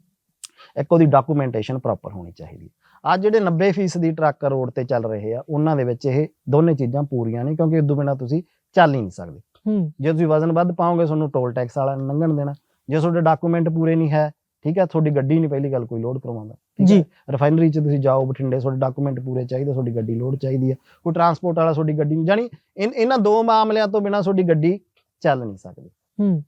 ਇੱਕ ਉਹਦੀ ਡਾਕੂਮੈਂਟੇਸ਼ਨ ਪ੍ਰੋਪਰ ਹੋਣੀ ਚਾਹੀਦੀ ਅੱਜ ਜਿਹੜੇ 90% ਦੀ ਟਰੱਕ ਰੋਡ ਤੇ ਚੱਲ ਰਹੇ ਆ ਉਹਨਾਂ ਦੇ ਵਿੱਚ ਇਹ ਦੋਨੇ ਚੀਜ਼ਾਂ ਪੂਰੀਆਂ ਨੇ ਕਿਉਂਕਿ ਇਦੋਂ ਬਿਨਾ ਤੁਸੀਂ ਚੱਲ ਹੀ ਨਹੀਂ ਸਕਦੇ। ਹੂੰ। ਜੇ ਤੁਸੀਂ ਵਜ਼ਨ ਵੱਧ ਪਾਓਗੇ ਤੁਹਾਨੂੰ ਟੋਲ ਟੈਕਸ ਵਾਲਾ ਲੰਘਣ ਦੇਣਾ। ਜੇ ਤੁਹਾਡੇ ਡਾਕੂਮੈਂਟ ਪੂਰੇ ਨਹੀਂ ਹੈ ਠੀਕ ਹੈ ਤੁਹਾਡੀ ਗੱਡੀ ਨਹੀਂ ਪਹਿਲੀ ਗੱਲ ਕੋਈ ਲੋਡ ਕਰਵਾਉਂਦਾ। ਜੀ। ਹੈ ਰਿਫਾਈਨਰੀ 'ਚ ਤੁਸੀਂ ਜਾਓ ਬਠਿੰਡੇ ਤੁਹਾਡੇ ਡਾਕੂਮੈਂਟ ਪੂਰੇ ਚਾਹੀਦੇ ਤੁਹਾਡੀ ਗੱਡੀ ਲੋਡ ਚਾਹੀਦੀ ਹੈ। ਕੋਈ ਟਰਾਂਸਪੋਰਟ ਵਾਲਾ ਤੁਹਾਡੀ ਗੱਡੀ ਨਹੀਂ ਜਾਣੀ ਇਨ- ਇਹਨਾਂ ਦੋ ਮਾਮਲਿਆਂ ਤੋਂ ਬਿਨਾ ਤੁਹਾਡੀ ਗੱਡੀ ਚੱਲ ਨਹੀਂ ਸਕਦੀ। ਹੂੰ।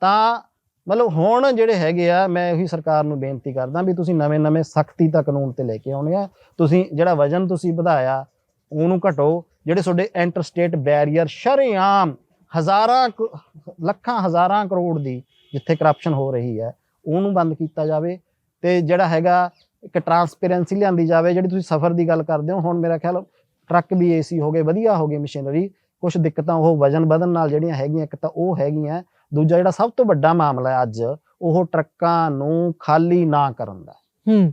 ਤਾਂ ਮਤਲਬ ਹੁਣ ਜਿਹੜੇ ਹੈਗੇ ਆ ਮੈਂ ਉਹੀ ਸਰਕਾਰ ਨੂੰ ਬੇਨਤੀ ਕਰਦਾ ਵੀ ਤੁਸੀਂ ਨਵੇਂ-ਨਵੇਂ ਸਖਤੀ ਤਾਂ ਕਾਨੂੰਨ ਤੇ ਲੈ ਕੇ ਆਉਣੇ ਆ। ਤੁਸੀਂ ਜਿਹੜਾ ਵਜ਼ਨ ਤੁਸੀਂ ਵਧਾਇਆ ਉਹਨੂੰ ਘਟੋ। ਜਿਹੜੇ ਤੁਹਾਡੇ ਇੰਟਰ ਸਟੇਟ ਬੈਰੀਅਰ ਸ਼ਰੇਆਮ ਹਜ਼ਾਰਾਂ ਲੱਖਾਂ ਹਜ਼ਾਰਾਂ ਕਰੋੜ ਦੀ ਜਿੱਥੇ ਕਰਪਸ਼ਨ ਹੋ ਰਹੀ ਹੈ ਉਹਨੂੰ ਬੰਦ ਕੀਤਾ ਜਾਵੇ। ਤੇ ਜਿਹੜਾ ਹੈਗਾ ਇੱਕ ਟਰਾਂਸਪੇਰੈਂਸੀ ਲਿਆਂਦੀ ਜਾਵੇ ਜਿਹੜੀ ਤੁਸੀਂ ਸਫ਼ਰ ਦੀ ਗੱਲ ਕਰਦੇ ਹੋ ਹੁਣ ਮੇਰਾ ਖਿਆਲ ਟਰੱਕ ਵੀ ਏਸੀ ਹੋ ਗਏ ਵਧੀਆ ਹੋ ਗਏ ਮਸ਼ੀਨਰੀ ਕੁਝ ਦਿੱਕਤਾਂ ਉਹ ਵਜ਼ਨ ਵਧਣ ਨਾਲ ਜਿਹੜੀਆਂ ਹੈਗੀਆਂ ਇੱਕ ਤਾਂ ਉਹ ਹੈਗੀਆਂ ਦੂਜਾ ਜਿਹੜਾ ਸਭ ਤੋਂ ਵੱਡਾ ਮਾਮਲਾ ਹੈ ਅੱਜ ਉਹ ਟਰੱਕਾਂ ਨੂੰ ਖਾਲੀ ਨਾ ਕਰਨ ਦਾ। ਹੂੰ।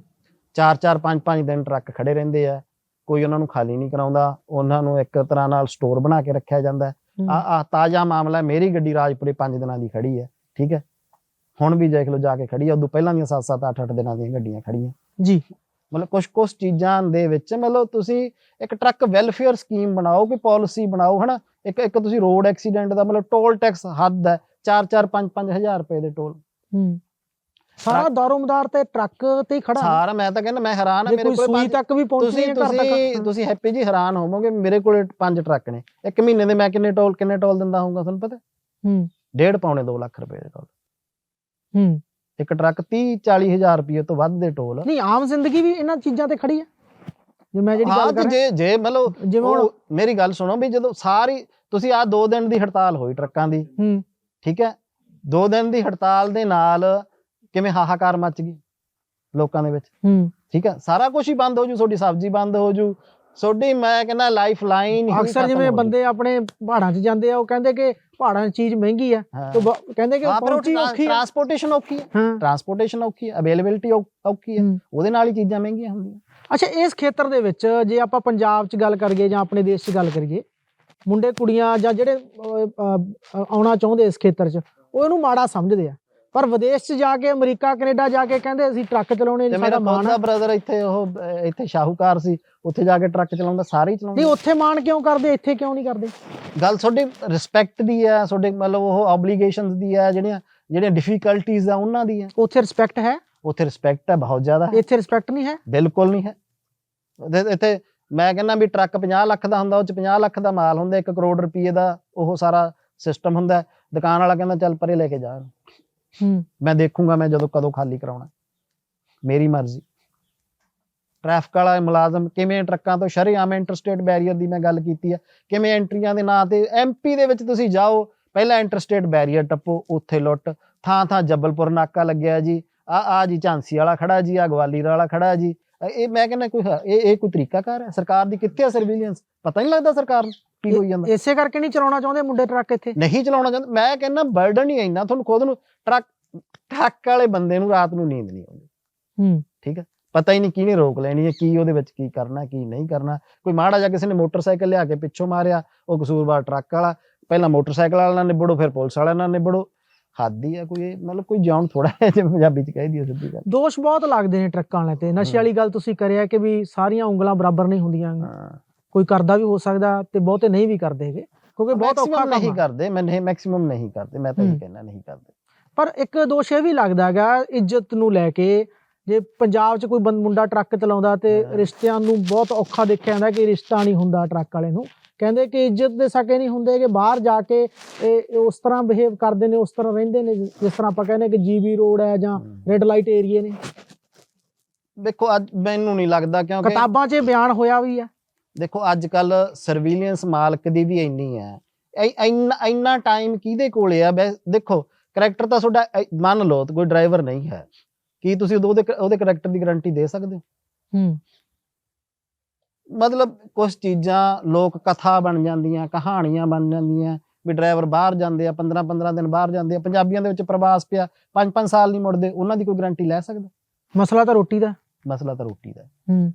4-4 5-5 ਦਿਨ ਟਰੱਕ ਖੜੇ ਰਹਿੰਦੇ ਆ ਕੋਈ ਉਹਨਾਂ ਨੂੰ ਖਾਲੀ ਨਹੀਂ ਕਰਾਉਂਦਾ ਉਹਨਾਂ ਨੂੰ ਇੱਕ ਤਰ੍ਹਾਂ ਨਾਲ ਸਟੋਰ ਬਣਾ ਕੇ ਰੱਖਿਆ ਜਾਂਦਾ। ਆ ਆ ਤਾਜ਼ਾ ਮਾਮਲਾ ਮੇਰੀ ਗੱਡੀ ਰਾਜਪੁਰੇ 5 ਦਿਨਾਂ ਦੀ ਖੜੀ ਹੈ ਠੀਕ ਹੈ। ਹੁਣ ਵੀ ਦੇਖ ਲਓ ਜਾ ਕੇ ਖੜੀ ਹੈ ਉਦੋਂ ਪਹਿਲਾਂ ਦੀਆਂ 7-7 8-8 ਦਿਨਾਂ ਦੀਆਂ ਗੱਡੀਆਂ ਖੜੀਆਂ। ਜੀ। ਮਤਲਬ ਕੁਝ ਕੁਝ ਚੀਜ਼ਾਂ ਦੇ ਵਿੱਚ ਮਤਲਬ ਤੁਸੀਂ ਇੱਕ ਟਰੱਕ ਵੈਲਫੇਅਰ ਸਕੀਮ ਬਣਾਓ ਕੋਈ ਪਾਲਿਸੀ ਬਣਾਓ ਹਨਾ? ਇੱਕ ਇੱਕ ਤੁਸੀਂ ਰੋਡ ਐਕਸੀਡੈਂਟ ਦਾ ਮਤਲਬ ਟੋਲ ਟੈਕਸ ਹੱਦ ਹੈ 4-4 5-5 ਹਜ਼ਾਰ ਰੁਪਏ ਦੇ ਟੋਲ ਹੂੰ। ਸਾਰਾ ਦਾਰੋਮਦਾਰ ਤੇ ਟਰੱਕ ਤੇ ਹੀ ਖੜਾ। ਹੈ। ਸਾਰਾ ਮੈਂ ਤਾਂ ਕਹਿੰਦਾ ਮੈਂ ਹੈਰਾਨ ਆ ਮੇਰੇ ਕੋਲ ਸੂਈ ਪੰਜ- ਤੱਕ ਵੀ ਪਹੁੰਚੀ ਘਰ ਤੁਸੀਂ ਤੁਸੀਂ ਹੈਪੀ ਜੀ ਹੈਰਾਨ ਹੋਵੋਗੇ ਮੇਰੇ ਕੋਲ ਪੰਜ ਟਰੱਕ ਨੇ। ਇੱਕ ਮਹੀਨੇ ਦੇ ਮੈਂ ਕਿੰਨੇ ਟੋਲ ਕਿੰਨੇ ਟੋਲ ਦਿੰਦਾ ਹੋਊਗਾ ਤੁਹਾਨੂੰ ਪਤਾ? ਹੂੰ। ਡੇਢ ਪੌਣੇ 2 ਲੱਖ ਰੁਪਏ ਦੇ ਟੋਲ ਹੂੰ। ਇੱਕ ਟਰੱਕ 30 40 ਹਜ਼ਾਰ ਰੁਪਏ ਤੋਂ ਵੱਧ ਦੇ ਟੋਲ। ਨਹੀਂ ਆਮ ਜ਼ਿੰਦਗੀ ਵੀ ਇਹਨਾਂ ਚੀਜ਼ਾਂ ਤੇ ਖੜੀ ਹੈ ਜੇ ਮੈਂ ਜਿਹੜੀ ਹਾਂ ਗੱਲ ਤੇ ਕਰ ਜੇ ਜੇ ਮਤਲਬ ਜਿਵੇਂ ਹੁਣ ਉਹ ਮੇਰੀ ਗੱਲ ਸੁਣੋ ਵੀ ਜਦੋਂ ਸਾਰੀ ਤੁਸੀਂ ਆ ਦੋ ਦਿਨ ਦੀ ਹੜਤਾਲ ਹੋਈ ਟਰੱਕਾਂ ਦੀ। ਹੂੰ। ਠੀਕ ਹੈ? ਦੋ ਦਿਨ ਦੀ ਹੜਤਾਲ ਦੇ ਨਾਲ ਕਿਵੇਂ ਹਾਹਾਕਾਰ ਮਚ ਗਈ ਲੋਕਾਂ ਦੇ ਵਿੱਚ? ਹੂੰ। ਠੀਕ ਹੈ? ਸਾਰਾ ਕੁਝ ਹੀ ਬੰਦ ਹੋ ਜੂ ਤੁਹਾਡੀ ਸਬਜ਼ੀ ਬੰਦ ਹੋ ਜੂ। ਤੁਹਾਡੀ ਮੈਂ ਕਹਿੰਦਾ ਲਾਈਫ ਲਾਈਨ ਹੀ ਅਕਸਰ ਜਿਵੇਂ ਬੰਦੇ ਆਪਣੇ ਪਹਾੜਾਂ 'ਚ ਜਾਂਦੇ ਆ ਉਹ ਕਹਿੰਦੇ ਕਿ ਪਹਾੜਾਂ 'ਚ ਚੀਜ਼ ਮਹਿੰਗੀ ਆ। ਤੇ ਬ- ਕਹਿੰਦੇ ਕਿ ਹਾਂ ਪਰ ਪਹੁੰਚੀ ਔਖੀ ਆ। ਟਰਾਂਸਪੋਰਟੇਸ਼ਨ ਔਖੀ ਹੈ ਹਾਂ। ਟਰਾਂਸਪੋਰਟੇਸ਼ਨ ਔਖੀ ਹੈ ਅਵੇਲੇਬਿਲਟੀ ਔਖੀ ਹੈ। ਉਹਦੇ ਨਾਲ ਹੀ ਚੀਜ਼ਾਂ ਮਹਿੰਗੀਆਂ ਹੁੰਦੀਆਂ। ਅੱਛਾ ਇਸ ਖੇਤਰ ਦੇ ਵਿੱਚ ਜੇ ਆਪਾਂ ਪੰਜਾਬ 'ਚ ਗੱਲ ਕਰੀਏ ਜਾਂ ਆਪਣੇ ਦੇਸ਼ 'ਚ ਗੱਲ ਕਰੀਏ ਮੁੰਡੇ ਕੁੜੀਆਂ ਜਾਂ ਜਿਹੜੇ ਅਹ, ਅਹ, ਆਉਣਾ ਚਾਹੁੰਦੇ ਇਸ ਖੇਤਰ 'ਚ ਉਹ ਇਹਨੂੰ ਮਾੜਾ ਸਮਝਦੇ ਆ। ਪਰ ਵਿਦੇਸ਼ 'ਚ ਜਾ ਕੇ ਅਮਰੀਕਾ ਕੈਨੇਡਾ ਜਾ ਕੇ ਕਹਿੰਦੇ ਅਸੀਂ ਟਰੱਕ ਚਲਾਉਣੇ ਤੇ ਸਾਡਾ ਮਾਣ ਆ। ਬ੍ਰਦਰ ਇੱਥੇ ਉਹ ਇੱਥੇ ਸ਼ਾਹੂਕਾਰ ਸੀ ਉੱਥੇ ਜਾ ਕੇ ਟਰੱਕ ਚਲਾਉਂਦਾ ਸਾਰੇ ਹੀ ਚਲਾਉਂਦੇ। ਨਹੀਂ ਉੱਥੇ ਮਾਣ ਕਿਉਂ ਕਰਦੇ ਇੱਥੇ ਕਿਉਂ ਨਹੀਂ ਕਰਦੇ? ਗੱਲ ਤੁਹਾਡੀ ਰਿਸਪੈਕਟ ਦੀ ਹੈ ਤੁਹਾਡੇ ਮਤਲਬ ਉਹ ਆਬਲੀਗੇਸ਼ਨਸ ਦੀ ਹੈ ਜਿਹੜੀਆਂ ਜਿਹੜੀਆਂ ਡਿਫਿਕਲਟੀਆਂ ਆ ਉਹਨਾਂ ਦੀ ਹੈ। ਉੱਥੇ ਰਿਸਪੈਕਟ ਹੈ? ਉੱਥੇ ਰਿਸਪੈਕਟ ਹੈ ਬਹੁਤ ਜ਼ਿਆਦਾ। ਹੈ ਇੱਥੇ ਰਿਸਪੈਕਟ ਨਹੀਂ ਹੈ? ਬਿਲਕੁਲ ਨਹੀਂ ਹੈ। ਇੱਥੇ- ਮੈਂ ਕਹਿੰਦਾ ਵੀ ਟਰੱਕ 50 ਲੱਖ ਦਾ ਹੁੰਦਾ ਉਹ ਚ 50 ਲੱਖ ਦਾ ਮਾਲ ਹੁੰਦਾ 1 ਕਰੋੜ ਰੁਪਏ ਦਾ ਉਹ ਸਾਰਾ ਸਿਸਟਮ ਹੁੰਦਾ। ਦੁਕਾਨ ਵਾਲਾ ਕਹਿੰਦਾ ਚੱਲ ਪਰੇ ਲੈ ਕੇ ਜਾ। ਹੂੰ। ਮੈਂ ਦੇਖੂੰਗਾ ਮੈਂ ਜਦੋਂ ਕਦੋਂ ਖਾਲੀ ਕਰਾਉਣਾ। ਮੇਰੀ ਮਰਜ਼ੀ। ਟ੍ਰੈਫਿਕ ਵਾਲਾ ਮੁਲਾਜ਼ਮ ਕਿਵੇਂ ਟਰੱਕਾਂ ਤੋਂ ਸ਼ਰੇਆਮ ਇੰਟਰਸਟੇਟ ਬੈਰੀਅਰ ਦੀ ਮੈਂ ਗੱਲ ਕੀਤੀ ਹੈ ਕਿਵੇਂ ਐਂਟਰੀਆਂ ਦੇ ਨਾਂ ਤੇ ਐਮਪੀ ਦੇ ਵਿੱਚ ਤੁਸੀਂ ਜਾਓ, ਪਹਿਲਾਂ ਇੰਟਰਸਟੇਟ ਬੈਰੀਅਰ ਟੱਪੋ, ਉੱਥੇ ਲੁੱਟ। ਥਾਂ ਥਾਂ ਜੱਬਲਪੁਰ ਨਾਕਾ ਲੱਗਿਆ ਜੀ। ਆ ਆ ਜੀ ਝਾਂਸੀ ਵਾਲਾ ਖੜਾ ਜੀ, ਆ ਗਵਾਲੀਅਰ ਵਾਲਾ ਖੜਾ ਜੀ। ਇਹ ਮੈਂ ਕਹਿੰਦਾ ਕੋਈ ਹ- ਇਹ ਇਹ ਕੋਈ ਤਰੀਕਾਕਾਰ ਹੈ? ਸਰਕਾਰ ਦੀ ਕਿੱਥੇ ਹੈ ਸਰਵੀਲੈਂਸ ਪਤਾ ਨਹੀਂ ਲੱਗਦਾ ਸਰਕਾਰ ਨੂੰ ਕੀ ਹੋਈ ਜਾਂਦਾ। ਇਸੇ ਕਰਕੇ ਨਹੀਂ ਚਲਾਉਣਾ ਚਾਹੁੰਦੇ ਮੁੰਡੇ ਟਰੱਕ ਇੱਥੇ? ਨਹੀਂ ਚਲਾਉਣਾ ਚਾਹੁੰਦੇ। ਮੈਂ ਕਹਿੰਦਾ ਬਰਡਨ ਹੀ ਇੰਨਾ ਤੁਹਾਨੂੰ ਖੁਦ ਨੂੰ ਟਰੱਕ ਟਰੱਕ ਵਾਲੇ ਬੰਦੇ ਨੂੰ ਰਾਤ ਨੂੰ ਨੀਂਦ ਨਹੀਂ ਆਉਂਦੀ। ਹੂੰ। ਪਤਾ ਹੀ ਨਹੀਂ ਕਿਹਨੇ ਰੋਕ ਲੈਣੀ ਹੈ ਕੀ ਉਹਦੇ ਵਿੱਚ ਕੀ ਕਰਨਾ ਕੀ ਨਹੀਂ ਕਰਨਾ। ਕੋਈ ਮਾੜਾ ਜਿਹਾ ਕਿਸੇ ਨੇ ਮੋਟਰਸਾਈਕਲ ਲਿਆ ਕੇ ਪਿੱਛੋਂ ਮਾਰਿਆ ਉਹ ਕਸੂਰਵਾਰ ਟਰੱਕ ਵਾਲਾ। ਪਹਿਲਾਂ ਮੋਟਰਸਾਈਕਲ ਵਾਲਾ ਨਾਲ ਨਿਬੜੋ ਫਿਰ ਪੁਲਿਸ ਵਾਲਿਆਂ ਨਾਲ ਨਿਬੜੋ। ਹੱਦ ਹੀ ਆ ਕੋਈ ਇਹ, ਮਤਲਬ ਕੋਈ ਜਾਣ ਥੋੜਾ ਹੈ ਜੇ ਪੰਜਾਬੀ ਚ ਕਹਿ ਦਈਏ ਸਿੱਧੀ ਗੱਲ ਦੋਸ਼ ਬਹੁਤ ਲੱਗਦੇ ਨੇ ਟਰੱਕਾਂ ਵਾਲੇ ਤੇ ਨਸ਼ੇ। ਵਾਲੀ ਗੱਲ ਤੁਸੀਂ ਕਰਿਆ ਕਿ ਵੀ ਸਾਰੀਆਂ ਉਂਗਲਾਂ ਬਰਾਬਰ ਨਹੀਂ ਹੁੰਦੀਆਂ ਕੋਈ ਕਰਦਾ ਵੀ ਹੋ ਸਕਦਾ ਤੇ ਬਹੁਤੇ ਨਹੀਂ ਵੀ ਕਰਦੇਗੇ ਕਿਉਂਕਿ ਬਹੁਤ ਔਖਾ ਕੰਮ ਨਹੀਂ। ਕਰਦੇ ਮੈਂ ਨਹੀਂ ਮੈਕਸਿਮਮ ਨਹੀਂ ਕਰਦੇ ਮੈਂ ਤਾਂ ਇਹ। ਕਹਿਣਾ ਨਹੀਂ ਕਰਦੇ ਪਰ ਇੱਕ ਦੋਸ਼ ਇਹ ਵੀ ਲੱਗਦਾ ਹੈਗਾ ਇੱਜ਼ਤ ਨੂੰ ਲੈ ਕੇ ਜੇ ਪੰਜਾਬ 'ਚ ਕੋਈ ਮੁੰਡਾ ਟਰੱਕ ਚਲਾਉਂਦਾ ਤੇ। ਰਿਸ਼ਤਿਆਂ ਨੂੰ ਬਹੁਤ ਔਖਾ ਦੇਖਿਆ ਜਾਂਦਾ ਕਿ ਰਿਸ਼ਤਾ ਨਹੀਂ ਹੁੰਦਾ ਟਰੱਕ ਵਾਲੇ ਨੂੰ ਕਹਿੰਦੇ ਕਿ ਇੱਜ਼ਤ ਦੇ ਸਕੇ ਨਹੀਂ ਹੁੰਦੇ ਕਿ ਬਾਹਰ ਜਾ ਕੇ ਇਹ ਉਸ ਤਰ੍ਹਾਂ ਬਿਹੇਵ ਕਰਦੇ ਨੇ ਉਸ ਤਰ੍ਹਾਂ ਰਹਿੰਦੇ ਨੇ ਜਿਸ ਤਰ੍ਹਾਂ ਆਪਾਂ ਕਹਿੰਦੇ ਕਿ ਜੀਬੀ ਰੋਡ ਹੈ ਜਾਂ। ਰੈੱਡ ਲਾਈਟ ਏਰੀਏ ਨੇ। ਦੇਖੋ ਅੱਜ ਮੈਨੂੰ ਨਹੀਂ ਲੱਗਦਾ ਕਿਉਂਕਿ ਕਿਤਾਬਾਂ 'ਚ ਬਿਆਨ ਹੋਇਆ ਵੀ ਹੈ ਦੇਖੋ ਅੱਜ ਕੱਲ ਸਰਵੀਲੈਂਸ ਮਾਲਕ ਦੀ ਵੀ ਇੰਨੀ ਹੈ। ਇੰਨਾ ਟਾਈਮ ਕਿਹਦੇ ਕੋਲੇ ਆ? ਬੈ- ਦੇਖੋ ਕਰੈਕਟਰ ਤਾਂ ਤੁਹਾਡਾ ਮੰਨ ਲਓ ਕੋਈ ਡਰਾਈਵਰ ਨਹੀਂ ਹੈ। ਕੀ ਤੁਸੀਂ ਉਹਦੇ ਉਹਦੇ ਕਰੈਕਟਰ ਦੀ ਗਾਰੰਟੀ ਦੇ ਸਕਦੇ ਹੋ? ਹੂੰ। ਮਤਲਬ ਕੁਝ ਚੀਜ਼ਾਂ ਲੋਕ ਕਥਾ ਬਣ ਜਾਂਦੀਆਂ ਕਹਾਣੀਆਂ ਬਣ ਜਾਂਦੀਆਂ ਵੀ ਡਰਾਈਵਰ ਬਾਹਰ ਜਾਂਦੇ ਆ 15 15 ਦਿਨ ਬਾਹਰ ਜਾਂਦੇ ਆ ਪੰਜਾਬੀਆਂ ਦੇ ਵਿੱਚ ਪ੍ਰਵਾਸ ਪਿਆ 5 5 ਸਾਲ ਨਹੀਂ ਮੁੜਦੇ ਉਹਨਾਂ ਦੀ ਕੋਈ ਗਾਰੰਟੀ ਲੈ ਸਕਦਾ? ਮਸਲਾ ਤਾਂ ਰੋਟੀ ਦਾ। ਮਸਲਾ ਤਾਂ ਰੋਟੀ ਦਾ। ਹੂੰ।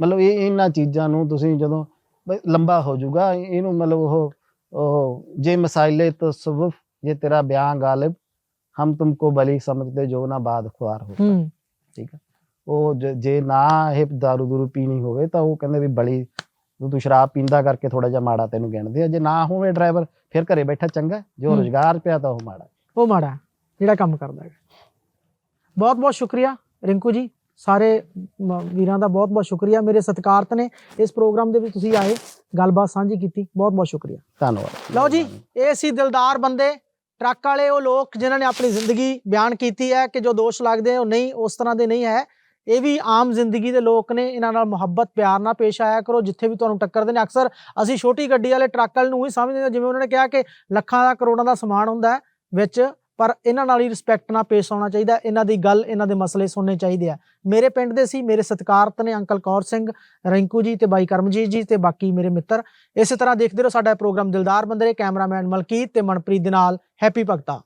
ਮਤਲਬ ਇਹ ਇਹਨਾਂ ਚੀਜ਼ਾਂ ਨੂੰ ਤੁਸੀਂ ਜਦੋਂ ਲੰਬਾ ਹੋ ਜਾਊਗਾ ਇਹਨੂੰ ਮਤਲਬ ਉਹ ਉਹ ਜੇ ਮਸਾਇਲੇ ਤਸਵਫ ਇਹ ਤੇਰਾ ਬਿਆਨ ਗਾਲਿਬ ਹਮ ਤੁਮਕੋ ਬਲੀ ਸਮਝਦੇ ਜੋ ਨਾ ਬਾਦ ਖੁਆਰ ਹੋਤਾ। ਠੀਕ ਹੈ ਉਹ ਜ- ਨਾ ਇਹ ਦਾਰੂ ਦੂਰੂ ਪੀਣੀ ਹੋਵੇ ਤਾਂ ਉਹ ਕਹਿੰਦੇ ਵੀ ਬਲੀ ਤੂੰ ਤੂੰ ਸ਼ਰਾਬ ਪੀਂਦਾ ਕਰਕੇ ਥੋੜਾ ਜਿਹਾ ਮਾੜਾ ਤੈਨੂੰ ਗਿਣਦੇ ਆ। ਜੇ ਨਾ ਹੋਵੇ ਡਰਾਈਵਰ ਫਿਰ ਘਰੇ ਬੈਠਾ ਚੰਗਾ ਜੋ। ਰੋਜ਼ਗਾਰ ਪਿਆ ਤਾਂ ਉਹ ਮਾੜਾ ਉਹ ਮਾੜਾ ਜਿਹੜਾ ਕੰਮ ਕਰਦਾ ਹੈ ਬਹੁਤ ਬਹੁਤ ਸ਼ੁਕਰੀਆ ਰਿੰਕੂ ਜੀ ਸਾਰੇ ਵੀਰਾਂ ਦਾ ਬਹੁਤ ਬਹੁਤ ਸ਼ੁਕਰੀਆ। ਮੇਰੇ ਸਤਿਕਾਰਤ ਨੇ ਇਸ ਪ੍ਰੋਗਰਾਮ ਦੇ ਵਿੱਚ ਤੁਸੀਂ ਆਏ ਗੱਲਬਾਤ ਸਾਂਝੀ ਕੀਤੀ। ਬਹੁਤ ਬਹੁਤ ਸ਼ੁਕਰੀਆ। ਧੰਨਵਾਦ। ਲਓ ਜੀ ਇਹ ਸੀ ਦਿਲਦਾਰ ਬੰਦੇ ਟਰੱਕ ਵਾਲੇ ਉਹ ਲੋਕ ਜਿਨ੍ਹਾਂ ਨੇ ਆਪਣੀ ਜ਼ਿੰਦਗੀ ਬਿਆਨ ਕੀਤੀ ਹੈ ਕਿ ਜੋ ਦੋਸ਼ ਲੱਗਦੇ ਉਹ ਨਹੀਂ ਉਸ ਤਰ੍ਹਾਂ ਦੇ ਨਹੀਂ ਹੈ। ਇਹ ਵੀ ਆਮ ਜ਼ਿੰਦਗੀ ਦੇ ਲੋਕ ਨੇ, ਇਹਨਾਂ ਨਾਲ ਮੁਹੱਬਤ, ਪਿਆਰ ਨਾਲ ਪੇਸ਼ ਆਇਆ ਕਰੋ, ਜਿੱਥੇ ਵੀ ਤੁਹਾਨੂੰ ਟੱਕਰਦੇ ਨੇ। ਅਕਸਰ ਅਸੀਂ ਛੋਟੀ ਗੱਡੀ ਵਾਲੇ ਟਰੱਕ ਵਾਲੇ ਨੂੰ ਹੀ ਸਮਝਦੇ ਹਾਂ, ਜਿਵੇਂ ਉਹਨਾਂ ਨੇ ਕਿਹਾ ਕਿ ਲੱਖਾਂ ਦਾ ਕਰੋੜਾਂ ਦਾ ਸਮਾਨ ਹੁੰਦਾ ਹੈ ਵਿੱਚ, ਪਰ ਇਹਨਾਂ ਨਾਲ ਹੀ ਰਿਸਪੈਕਟ ਨਾਲ ਪੇਸ਼ ਆਉਣਾ ਚਾਹੀਦਾ ਇਹਨਾਂ ਦੀ ਗੱਲ, ਇਹਨਾਂ ਦੇ ਮਸਲੇ ਸੁਣਨੇ ਚਾਹੀਦੇ ਆ। ਮੇਰੇ ਪਿੰਡ ਦੇ ਸੀ, ਮੇਰੇ ਸਤਿਕਾਰਤ ਨੇ ਅੰਕਲ ਕੌਰ ਸਿੰਘ, ਰਿੰਕੂ ਜੀ ਤੇ ਬਾਈ ਕਰਮਜੀਤ ਜੀ ਤੇ ਬਾਕੀ ਮੇਰੇ ਮਿੱਤਰ। ਇਸੇ ਤਰ੍ਹਾਂ ਦੇਖਦੇ ਰਹੋ ਸਾਡਾ ਪ੍ਰੋਗਰਾਮ ਦਿਲਦਾਰ ਬੰਦਰੇ, ਕੈਮਰਾਮੈਨ ਮਲਕੀਤ ਤੇ ਮਨਪ੍ਰੀਤ ਦੇ ਨਾਲ, ਹੈਪੀ ਭਗਤਾ।